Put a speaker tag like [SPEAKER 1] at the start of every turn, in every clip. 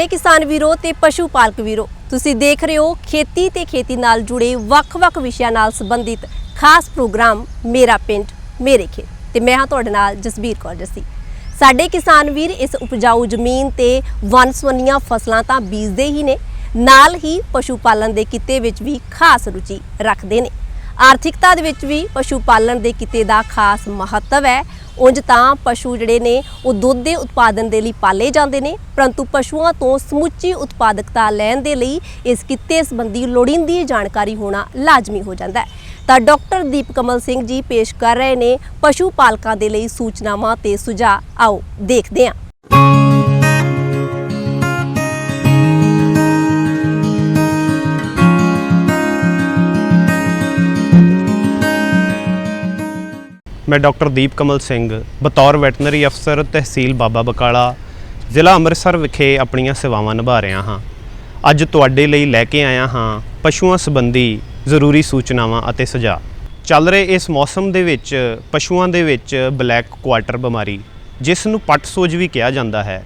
[SPEAKER 1] ਪਿਆਰੇ ਕਿਸਾਨ ਵੀਰੋ ਤੇ ਪਸ਼ੂ ਪਾਲਕ ਵੀਰੋ। ਤੁਸੀਂ ਦੇਖ ਰਹੇ ਹੋ ਖੇਤੀ ਤੇ ਖੇਤੀ ਨਾਲ ਜੁੜੇ ਵੱਖ-ਵੱਖ ਵਿਸ਼ਿਆਂ ਨਾਲ ਸੰਬੰਧਿਤ ਖਾਸ ਪ੍ਰੋਗਰਾਮ ਮੇਰਾ ਪਿੰਡ, ਮੇਰੇ ਖੇਤ। ਤੇ ਮੈਂ ਹਾਂ ਤੁਹਾਡੇ ਨਾਲ ਜਸਬੀਰ ਕੌਰ ਜੱਸੀ। ਸਾਡੇ ਕਿਸਾਨ ਵੀਰ ਇਸ ਉਪਜਾਊ ਜ਼ਮੀਨ ਤੇ ਵੰਨ-ਸੁਵੰਨੀਆਂ ਫਸਲਾਂ ਤਾਂ ਬੀਜਦੇ ਹੀ ਨੇ, ਨਾਲ ਹੀ ਪਸ਼ੂ ਪਾਲਣ ਦੇ ਕਿੱਤੇ ਵਿੱਚ ਵੀ ਖਾਸ ਰੁਚੀ ਰੱਖਦੇ ਨੇ। ਆਰਥਿਕਤਾ ਦੇ ਵਿੱਚ ਵੀ ਪਸ਼ੂ ਪਾਲਣ ਦੇ ਕਿੱਤੇ ਦਾ ਖਾਸ ਮਹੱਤਵ ਹੈ। ਉਂਝ ਤਾਂ ਪਸ਼ੂ ਜਿਹੜੇ ਨੇ, ਉਹ ਦੁੱਧ ਦੇ ਉਤਪਾਦਨ ਦੇ ਲਈ ਪਾਲੇ ਜਾਂਦੇ ਨੇ, ਪਰੰਤੂ ਪਸ਼ੂਆਂ ਤੋਂ ਸਮੁੱਚੀ ਉਤਪਾਦਕਤਾ ਲੈਣ ਦੇ ਲਈ ਇਸ ਕਿੱਤੇ ਸੰਬੰਧੀ ਲੋੜੀਂਦੀ ਜਾਣਕਾਰੀ ਹੋਣਾ ਲਾਜ਼ਮੀ ਹੋ ਜਾਂਦਾ ਹੈ। ਤਾਂ ਡਾਕਟਰ ਦੀਪ ਕਮਲ ਸਿੰਘ ਜੀ ਪੇਸ਼ ਕਰ ਰਹੇ ਨੇ ਪਸ਼ੂ ਪਾਲਕਾਂ ਦੇ ਲਈ ਸੂਚਨਾਵਾਂ ਤੇ ਸੁਝਾਅ। ਆਓ ਦੇਖਦੇ ਹਾਂ।
[SPEAKER 2] ਮੈਂ ਡਾਕਟਰ ਦੀਪ ਕਮਲ ਸਿੰਘ, ਬਤੌਰ ਵੈਟਰਨਰੀ ਅਫਸਰ, ਤਹਿਸੀਲ ਬਾਬਾ ਬਕਾਲਾ, ਜ਼ਿਲ੍ਹਾ ਅੰਮ੍ਰਿਤਸਰ ਵਿਖੇ ਆਪਣੀਆਂ ਸੇਵਾਵਾਂ ਨਿਭਾ ਰਿਹਾ ਹਾਂ। ਅੱਜ ਤੁਹਾਡੇ ਲਈ ਲੈ ਕੇ ਆਇਆ ਹਾਂ ਪਸ਼ੂਆਂ ਸੰਬੰਧੀ ਜ਼ਰੂਰੀ ਸੂਚਨਾਵਾਂ ਅਤੇ ਸੁਝਾਅ। ਚੱਲ ਰਹੇ ਇਸ ਮੌਸਮ ਦੇ ਵਿੱਚ, ਪਸ਼ੂਆਂ ਦੇ ਵਿੱਚ ਬਲੈਕ ਕੁਆਟਰ ਬਿਮਾਰੀ, ਜਿਸ ਨੂੰ ਪੱਟ ਸੋਜ ਵੀ ਕਿਹਾ ਜਾਂਦਾ ਹੈ,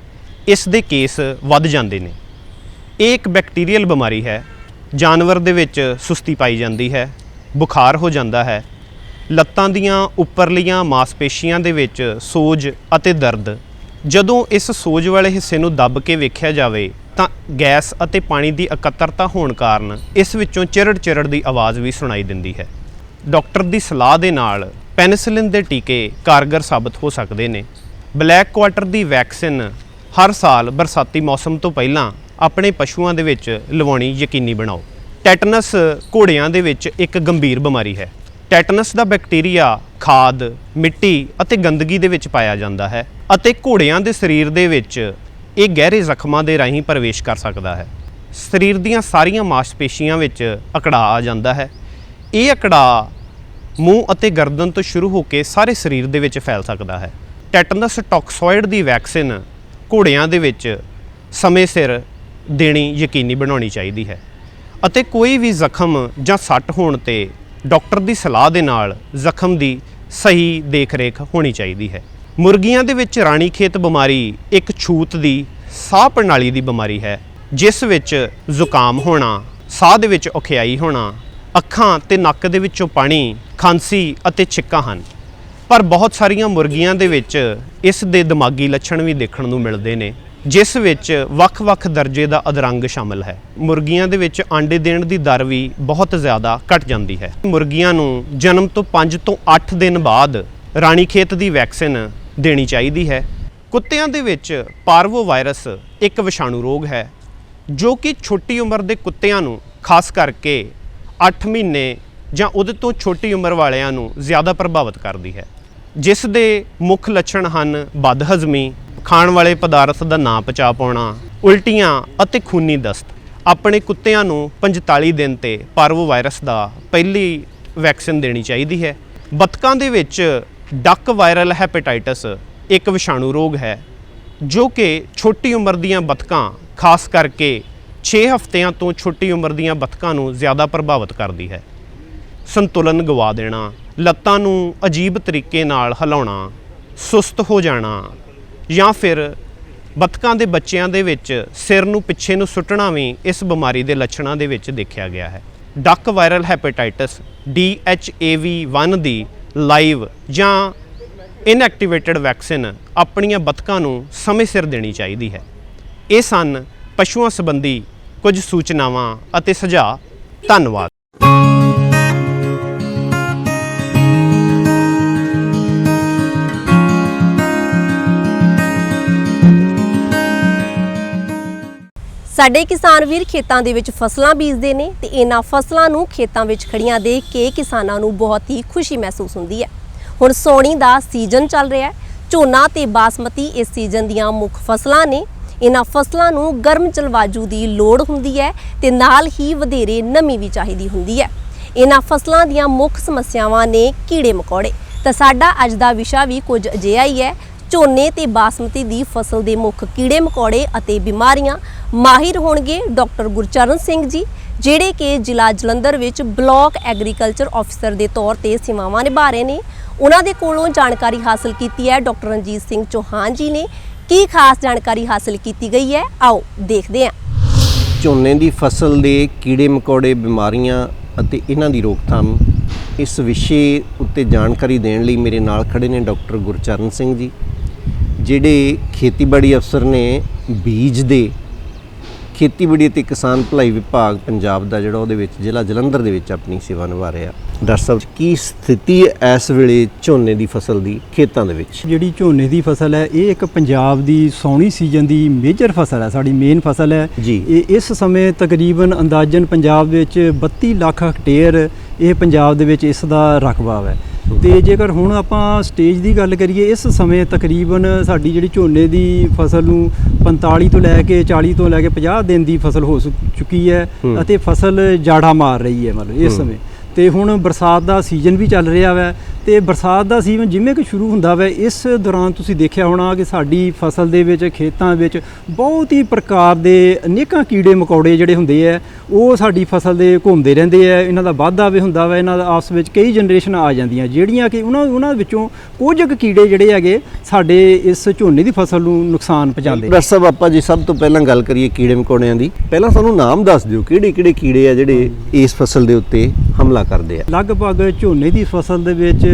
[SPEAKER 2] ਇਸ ਦੇ ਕੇਸ ਵੱਧ ਜਾਂਦੇ ਨੇ। ਇਹ ਇੱਕ ਬੈਕਟੀਰੀਅਲ ਬਿਮਾਰੀ ਹੈ, ਜਾਨਵਰ ਦੇ ਵਿੱਚ ਸੁਸਤੀ ਪਾਈ ਜਾਂਦੀ ਹੈ, ਬੁਖਾਰ ਹੋ ਜਾਂਦਾ ਹੈ ਲੱਤਾਂ ਦੀਆਂ ਉੱਪਰਲੀਆਂ ਮਾਸਪੇਸ਼ੀਆਂ ਦੇ ਵਿੱਚ ਸੋਜ ਅਤੇ ਦਰਦ। ਜਦੋਂ ਇਸ ਸੋਜ ਵਾਲੇ ਹਿੱਸੇ ਨੂੰ ਦੱਬ ਕੇ ਵੇਖਿਆ ਜਾਵੇ, ਤਾਂ ਗੈਸ ਅਤੇ ਪਾਣੀ ਦੀ ਇਕੱਤਰਤਾ ਹੋਣ ਕਾਰਨ ਇਸ ਵਿੱਚੋਂ ਚਿਰੜ-ਚਿਰੜ ਦੀ ਆਵਾਜ਼ ਵੀ ਸੁਣਾਈ ਦਿੰਦੀ ਹੈ। ਡਾਕਟਰ ਦੀ ਸਲਾਹ ਦੇ ਨਾਲ ਪੈਨਿਸਿਲਿਨ ਦੇ ਟੀਕੇ ਕਾਰਗਰ ਸਾਬਤ ਹੋ ਸਕਦੇ ਨੇ। ਬਲੈਕ ਕੁਆਟਰ ਦੀ ਵੈਕਸੀਨ ਹਰ ਸਾਲ ਬਰਸਾਤੀ ਮੌਸਮ ਤੋਂ ਪਹਿਲਾਂ ਆਪਣੇ ਪਸ਼ੂਆਂ ਦੇ ਵਿੱਚ ਲਵਾਉਣੀ ਯਕੀਨੀ ਬਣਾਓ। ਟੈਟਨਸ ਘੋੜਿਆਂ ਦੇ ਵਿੱਚ ਇੱਕ ਗੰਭੀਰ ਬਿਮਾਰੀ ਹੈ। ਟੈਟਨਸ ਦਾ ਬੈਕਟੀਰੀਆ ਖਾਦ, ਮਿੱਟੀ ਅਤੇ ਗੰਦਗੀ ਦੇ ਵਿੱਚ ਪਾਇਆ ਜਾਂਦਾ ਹੈ ਅਤੇ ਘੋੜਿਆਂ ਦੇ ਸਰੀਰ ਦੇ ਵਿੱਚ ਇਹ ਗਹਿਰੇ ਜ਼ਖਮਾਂ ਦੇ ਰਾਹੀਂ ਪ੍ਰਵੇਸ਼ ਕਰ ਸਕਦਾ ਹੈ। ਸਰੀਰ ਦੀਆਂ ਸਾਰੀਆਂ ਮਾਸਪੇਸ਼ੀਆਂ ਵਿੱਚ ਅਕੜਾ ਆ ਜਾਂਦਾ ਹੈ। ਇਹ ਅਕੜਾ ਮੂੰਹ ਅਤੇ ਗਰਦਨ ਤੋਂ ਸ਼ੁਰੂ ਹੋ ਕੇ ਸਾਰੇ ਸਰੀਰ ਦੇ ਵਿੱਚ ਫੈਲ ਸਕਦਾ ਹੈ। ਟੈਟਨਸ ਟੌਕਸੋਇਡ ਦੀ ਵੈਕਸੀਨ ਘੋੜਿਆਂ ਦੇ ਵਿੱਚ ਸਮੇਂ ਸਿਰ ਦੇਣੀ ਯਕੀਨੀ ਬਣਾਉਣੀ ਚਾਹੀਦੀ ਹੈ ਅਤੇ ਕੋਈ ਵੀ ਜ਼ਖਮ ਜਾਂ ਸੱਟ ਹੋਣ ਤੇ ਡਾਕਟਰ ਦੀ ਸਲਾਹ ਦੇ ਨਾਲ ਜ਼ਖਮ ਦੀ ਸਹੀ ਦੇਖਰੇਖ ਹੋਣੀ ਚਾਹੀਦੀ ਹੈ। ਮੁਰਗੀਆਂ ਦੇ ਵਿੱਚ ਰਾਣੀ ਖੇਤ ਬਿਮਾਰੀ ਇੱਕ ਛੂਤ ਦੀ ਸਾਹ ਪ੍ਰਣਾਲੀ ਦੀ ਬਿਮਾਰੀ ਹੈ, ਜਿਸ ਵਿੱਚ ਜ਼ੁਕਾਮ ਹੋਣਾ, ਸਾਹ ਦੇ ਵਿੱਚ ਔਖਿਆਈ ਹੋਣਾ, ਅੱਖਾਂ ਤੇ ਨੱਕ ਦੇ ਵਿੱਚੋਂ ਪਾਣੀ, ਖਾਂਸੀ ਅਤੇ ਛਿੱਕਾਂ ਹਨ। ਪਰ ਬਹੁਤ ਸਾਰੀਆਂ ਮੁਰਗੀਆਂ ਦੇ ਵਿੱਚ ਇਸ ਦੇ ਦਿਮਾਗੀ ਲੱਛਣ ਵੀ ਦੇਖਣ ਨੂੰ ਮਿਲਦੇ ਨੇ। ਜਿਸ ਵਿੱਚ ਵੱਖ-ਵੱਖ ਦਰਜੇ ਦਾ ਅਧਰੰਗ ਸ਼ਾਮਲ ਹੈ। ਮੁਰਗੀਆਂ ਦੇ ਵਿੱਚ ਆਂਡੇ ਦੇਣ ਦੀ ਦਰ ਵੀ ਬਹੁਤ ਜ਼ਿਆਦਾ ਘਟ ਜਾਂਦੀ ਹੈ। ਮੁਰਗੀਆਂ ਨੂੰ ਜਨਮ ਤੋਂ 5 ਤੋਂ 8 ਦਿਨ ਬਾਅਦ ਰਾਣੀ ਖੇਤ ਦੀ ਵੈਕਸੀਨ ਦੇਣੀ ਚਾਹੀਦੀ ਹੈ। ਕੁੱਤਿਆਂ ਦੇ ਵਿੱਚ ਪਾਰਵੋ ਵਾਇਰਸ ਇੱਕ ਵਿਸ਼ਾਣੂ ਰੋਗ ਹੈ, ਜੋ ਕਿ ਛੋਟੀ ਉਮਰ ਦੇ ਕੁੱਤਿਆਂ ਨੂੰ, ਖਾਸ ਕਰਕੇ 8 ਮਹੀਨੇ ਜਾਂ ਉਹਦੇ ਤੋਂ ਛੋਟੀ ਉਮਰ ਵਾਲਿਆਂ ਨੂੰ ਜ਼ਿਆਦਾ ਪ੍ਰਭਾਵਿਤ ਕਰਦੀ ਹੈ। ਜਿਸ ਦੇ ਮੁੱਖ ਲੱਛਣ ਹਨ ਬਦਹਜ਼ਮੀ ਖਾਣ ਵਾਲੇ ਪਦਾਰਥ ਦਾ ਨਾ ਪਚਾ ਪਾਉਣਾ, ਉਲਟੀਆਂ ਅਤੇ ਖੂਨੀ ਦਸਤ। ਆਪਣੇ ਕੁੱਤਿਆਂ ਨੂੰ 45 ਦਿਨ ਤੇ ਪਾਰਵੋ ਵਾਇਰਸ ਦਾ ਪਹਿਲੀ ਵੈਕਸੀਨ ਦੇਣੀ ਚਾਹੀਦੀ ਹੈ। ਬਤਕਾਂ ਦੇ ਵਿੱਚ ਡੱਕ ਵਾਇਰਲ ਹੈਪੇਟਾਈਟਸ ਇੱਕ ਵਿਸ਼ਾਣੂ ਰੋਗ ਹੈ, ਜੋ ਕਿ ਛੋਟੀ ਉਮਰ ਦੀਆਂ ਬਤਕਾਂ, ਖਾਸ ਕਰਕੇ 6 ਹਫ਼ਤਿਆਂ ਤੋਂ ਛੋਟੀ ਉਮਰ ਦੀਆਂ ਬਤਕਾਂ ਨੂੰ ਜ਼ਿਆਦਾ ਪ੍ਰਭਾਵਿਤ ਕਰਦੀ ਹੈ। ਸੰਤੁਲਨ ਗਵਾ ਦੇਣਾ, ਲੱਤਾਂ ਨੂੰ ਅਜੀਬ ਤਰੀਕੇ ਨਾਲ ਹਿਲਾਉਣਾ, ਸੁਸਤ ਹੋ ਜਾਣਾ ਜਾਂ ਫਿਰ ਬਤਕਾਂ ਦੇ ਬੱਚਿਆਂ ਦੇ ਵਿੱਚ ਸਿਰ ਨੂੰ ਪਿੱਛੇ ਨੂੰ ਸੁੱਟਣਾ ਵੀ ਇਸ ਬਿਮਾਰੀ ਦੇ ਲੱਛਣਾਂ ਦੇ ਵਿੱਚ ਦੇਖਿਆ ਗਿਆ ਹੈ। ਡੱਕ ਵਾਇਰਲ ਹੈਪੇਟਾਈਟਸ DHAV1 ਦੀ ਲਾਈਵ ਜਾਂ ਇਨਐਕਟੀਵੇਟਿਡ ਵੈਕਸੀਨ ਆਪਣੀਆਂ ਬਤਕਾਂ ਨੂੰ ਸਮੇਂ ਸਿਰ ਦੇਣੀ ਚਾਹੀਦੀ ਹੈ। ਇਹ ਸਨ ਪਸ਼ੂਆਂ ਸੰਬੰਧੀ ਕੁਝ ਸੂਚਨਾਵਾਂ ਅਤੇ ਸੁਝਾਅ। ਧੰਨਵਾਦ।
[SPEAKER 1] ਸਾਡੇ ਕਿਸਾਨ ਵੀਰ ਖੇਤਾਂ ਦੇ ਵਿੱਚ ਫਸਲਾਂ ਬੀਜਦੇ ਨੇ ਤੇ ਇਹਨਾਂ ਫਸਲਾਂ ਨੂੰ ਖੇਤਾਂ ਵਿੱਚ ਖੜੀਆਂ ਦੇਖ ਕੇ ਕਿਸਾਨਾਂ ਨੂੰ ਬਹੁਤ ਹੀ ਖੁਸ਼ੀ ਮਹਿਸੂਸ ਹੁੰਦੀ ਹੈ। ਹੁਣ ਸੌਣੀ ਦਾ ਸੀਜ਼ਨ ਚੱਲ ਰਿਹਾ ਹੈ। ਝੋਨਾ ਤੇ ਬਾਸਮਤੀ ਇਸ ਸੀਜ਼ਨ ਦੀਆਂ ਮੁੱਖ ਫਸਲਾਂ ਨੇ। ਇਹਨਾਂ ਫਸਲਾਂ ਨੂੰ ਗਰਮ ਜਲਵਾਯੂ ਦੀ ਲੋੜ ਹੁੰਦੀ ਹੈ ਤੇ ਨਾਲ ਹੀ ਵਧੇਰੇ ਨਮੀ ਵੀ ਚਾਹੀਦੀ ਹੁੰਦੀ ਹੈ। ਇਹਨਾਂ ਫਸਲਾਂ ਦੀਆਂ ਮੁੱਖ ਸਮੱਸਿਆਵਾਂ ਨੇ ਕੀੜੇ ਮਕੌੜੇ। ਤਾਂ ਸਾਡਾ ਅੱਜ ਦਾ ਵਿਸ਼ਾ ਵੀ ਕੁਝ ਅਜਿਹਾ ਹੀ ਹੈ ਝੋਨੇ ਤੇ ਬਾਸਮਤੀ ਦੀ ਫਸਲ ਦੇ ਮੁੱਖ ਕੀੜੇ, ਮਕੌੜੇ ਅਤੇ ਬਿਮਾਰੀਆਂ ਮਾਹਿਰ ਹੋਣਗੇ ਡਾਕਟਰ ਗੁਰਚਰਨ ਸਿੰਘ ਜੀ, ਜਿਹੜੇ ਕਿ ਜ਼ਿਲ੍ਹਾ ਜਲੰਧਰ ਵਿੱਚ ਬਲਾਕ ਐਗਰੀਕਲਚਰ ਅਫਸਰ ਦੇ ਤੌਰ ਤੇ ਸੇਵਾਵਾਂ ਨਿਭਾ ਰਹੇ ਨੇ। ਉਹਨਾਂ ਦੇ ਕੋਲੋਂ ਜਾਣਕਾਰੀ ਹਾਸਲ ਕੀਤੀ ਹੈ ਡਾਕਟਰ ਰਣਜੀਤ ਸਿੰਘ ਚੌਹਾਨ ਜੀ ਨੇ। ਕੀ ਖਾਸ ਜਾਣਕਾਰੀ ਹਾਸਲ ਕੀਤੀ ਗਈ ਹੈ? ਆਓ ਦੇਖਦੇ ਹਾਂ।
[SPEAKER 3] ਝੋਨੇ ਦੀ ਫਸਲ ਦੇ ਕੀੜੇ, ਮਕੌੜੇ, ਬਿਮਾਰੀਆਂ ਅਤੇ ਇਹਨਾਂ ਦੀ ਰੋਕਥਾਮ, ਇਸ ਵਿਸ਼ੇ ਉੱਤੇ ਜਾਣਕਾਰੀ ਦੇਣ ਲਈ ਮੇਰੇ ਨਾਲ ਖੜੇ ਨੇ ਡਾਕਟਰ ਗੁਰਚਰਨ ਸਿੰਘ ਜੀ। ਜਿਹੜੇ ਖੇਤੀਬਾੜੀ ਅਫਸਰ ਨੇ ਬੀਜ ਦੇ ਖੇਤੀਬਾੜੀ ਅਤੇ ਕਿਸਾਨ ਭਲਾਈ ਵਿਭਾਗ ਪੰਜਾਬ ਦਾ ਜਿਹੜਾ ਉਹਦੇ ਵਿੱਚ ਜ਼ਿਲ੍ਹਾ ਜਲੰਧਰ ਦੇ ਵਿੱਚ ਆਪਣੀ ਸੇਵਾ ਨਿਭਾ ਰਿਹਾ। ਡਾਕਟਰ ਸਾਹਿਬ ਕੀ ਸਥਿਤੀ ਹੈ ਇਸ ਵੇਲੇ ਝੋਨੇ ਦੀ ਫਸਲ ਦੀ ਖੇਤਾਂ ਦੇ ਵਿੱਚ?
[SPEAKER 4] ਜਿਹੜੀ ਝੋਨੇ ਦੀ ਫਸਲ ਹੈ ਇਹ ਇੱਕ ਪੰਜਾਬ ਦੀ ਸੌਣੀ ਸੀਜ਼ਨ ਦੀ ਮੇਜਰ ਫਸਲ ਹੈ ਸਾਡੀ ਮੇਨ ਫਸਲ ਹੈ।
[SPEAKER 3] ਜੀ।
[SPEAKER 4] ਇਹ ਇਸ ਸਮੇਂ ਤਕਰੀਬਨ ਅੰਦਾਜ਼ਨ ਪੰਜਾਬ ਵਿੱਚ 32 ਲੱਖ ਹੈਕਟੇਅਰ ਇਹ ਪੰਜਾਬ ਦੇ ਵਿੱਚ ਇਸ ਦਾ ਰਕਬਾ ਹੈ। ਤੇ ਜੇਕਰ ਹੁਣ ਆਪਾਂ ਸਟੇਜ ਦੀ ਗੱਲ ਕਰੀਏ ਇਸ ਸਮੇਂ ਤਕਰੀਬਨ ਸਾਡੀ ਜਿਹੜੀ ਝੋਨੇ ਦੀ ਫਸਲ ਨੂੰ 45 ਤੋਂ ਲੈ ਕੇ 40 ਤੋਂ ਲੈ ਕੇ 50 ਦਿਨ ਦੀ ਫਸਲ ਹੋ ਚੁੱਕੀ ਹੈ। ਅਤੇ ਫਸਲ ਜਾੜਾ ਮਾਰ ਰਹੀ ਹੈ ਮਤਲਬ ਇਸ। ਸਮੇਂ ਤੇ ਹੁਣ ਬਰਸਾਤ ਦਾ ਸੀਜ਼ਨ ਵੀ ਚੱਲ ਰਿਹਾ ਵੈ ਤੇ ਬਰਸਾਤ ਦਾ ਸੀਜ਼ਨ ਜਿਵੇਂ ਕਿ ਸ਼ੁਰੂ ਹੁੰਦਾ ਵੈ ਇਸ ਦੌਰਾਨ ਤੁਸੀਂ ਦੇਖਿਆ ਹੋਣਾ ਕਿ ਸਾਡੀ ਫਸਲ ਦੇ ਵਿੱਚ ਖੇਤਾਂ ਵਿੱਚ ਬਹੁਤ ਹੀ ਪ੍ਰਕਾਰ ਦੇ ਅਨੇਕਾਂ ਕੀੜੇ ਮਕੌੜੇ ਜਿਹੜੇ ਹੁੰਦੇ ਆ ਉਹ ਸਾਡੀ ਫਸਲ ਦੇ ਘੁੰਮਦੇ ਰਹਿੰਦੇ ਆ। ਇਹਨਾਂ ਦਾ ਵਾਧਾ ਵੀ ਹੁੰਦਾ ਵਾ ਇਹਨਾਂ ਦਾ ਆਪਸ ਵਿੱਚ ਕਈ ਜਨਰੇਸ਼ਨ ਆ ਜਾਂਦੀਆਂ। ਜਿਹੜੀਆਂ ਕਿ ਉਹਨਾਂ ਉਹਨਾਂ ਵਿੱਚੋਂ ਕੁਝ ਕੁ ਕੀੜੇ ਜਿਹੜੇ ਹੈਗੇ ਸਾਡੇ ਇਸ ਝੋਨੇ ਦੀ ਫਸਲ ਨੂੰ ਨੁਕਸਾਨ ਪਹੁੰਚਾਉਂਦੇ।
[SPEAKER 3] ਡਾਕਟਰ ਸਾਹਿਬ ਆਪਾਂ ਜੀ ਸਭ ਤੋਂ ਪਹਿਲਾਂ ਗੱਲ ਕਰੀਏ ਕੀੜੇ ਮਕੌੜਿਆਂ ਦੀ। ਪਹਿਲਾਂ ਸਾਨੂੰ ਨਾਮ ਦੱਸ ਦਿਓ ਕਿਹੜੇ ਕਿਹੜੇ ਕੀੜੇ ਆ ਜਿਹੜੇ ਇਸ ਫਸਲ ਦੇ ਉੱਤੇ ਹਮਲਾ ਕਰਦੇ ਆ?
[SPEAKER 4] ਲਗਭਗ ਝੋਨੇ ਦੀ ਫਸਲ ਦੇ ਵਿੱਚ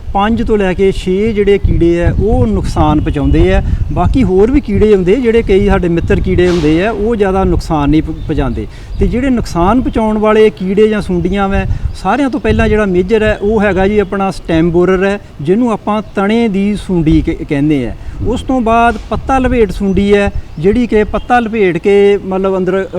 [SPEAKER 4] 5 ਤੋਂ ਲੈ ਕੇ 6 ਜਿਹੜੇ ਕੀੜੇ ਆ, ਉਹ ਨੁਕਸਾਨ ਪਹੁੰਚਾਉਂਦੇ ਆ। ਬਾਕੀ ਹੋਰ ਵੀ ਕੀੜੇ ਹੁੰਦੇ ਜਿਹੜੇ ਕਈ ਸਾਡੇ ਮਿੱਤਰ ਕੀੜੇ ਹੁੰਦੇ ਆ, ਉਹ ਜ਼ਿਆਦਾ ਨੁਕਸਾਨ ਨਹੀਂ ਪਹੁੰਚਾਉਂਦੇ। ਤੇ ਜਿਹੜੇ ਨੁਕਸਾਨ ਪਹੁੰਚਾਉਣ ਵਾਲੇ ਕੀੜੇ ਜਾਂ ਸੁੰਡੀਆਂ ਵੈ, ਸਾਰਿਆਂ ਤੋਂ ਪਹਿਲਾਂ ਜਿਹੜਾ ਮੇਜਰ ਹੈ, ਉਹ ਹੈਗਾ ਜੀ ਆਪਣਾ ਸਟੈਮ ਬੋਰਰ ਹੈ, ਜਿਹਨੂੰ ਆਪਾਂ ਤਣੇ ਦੀ ਸੁੰਡੀ ਕ- ਕਹਿੰਦੇ ਆ। ਉਸ ਤੋਂ ਬਾਅਦ ਪੱਤਾ ਲਪੇਟ ਸੁੰਡੀ ਹੈ, ਜਿਹੜੀ ਕਿ ਪੱਤਾ ਲਪੇਟ ਕੇ ਮਤਲਬ ਅੰਦਰ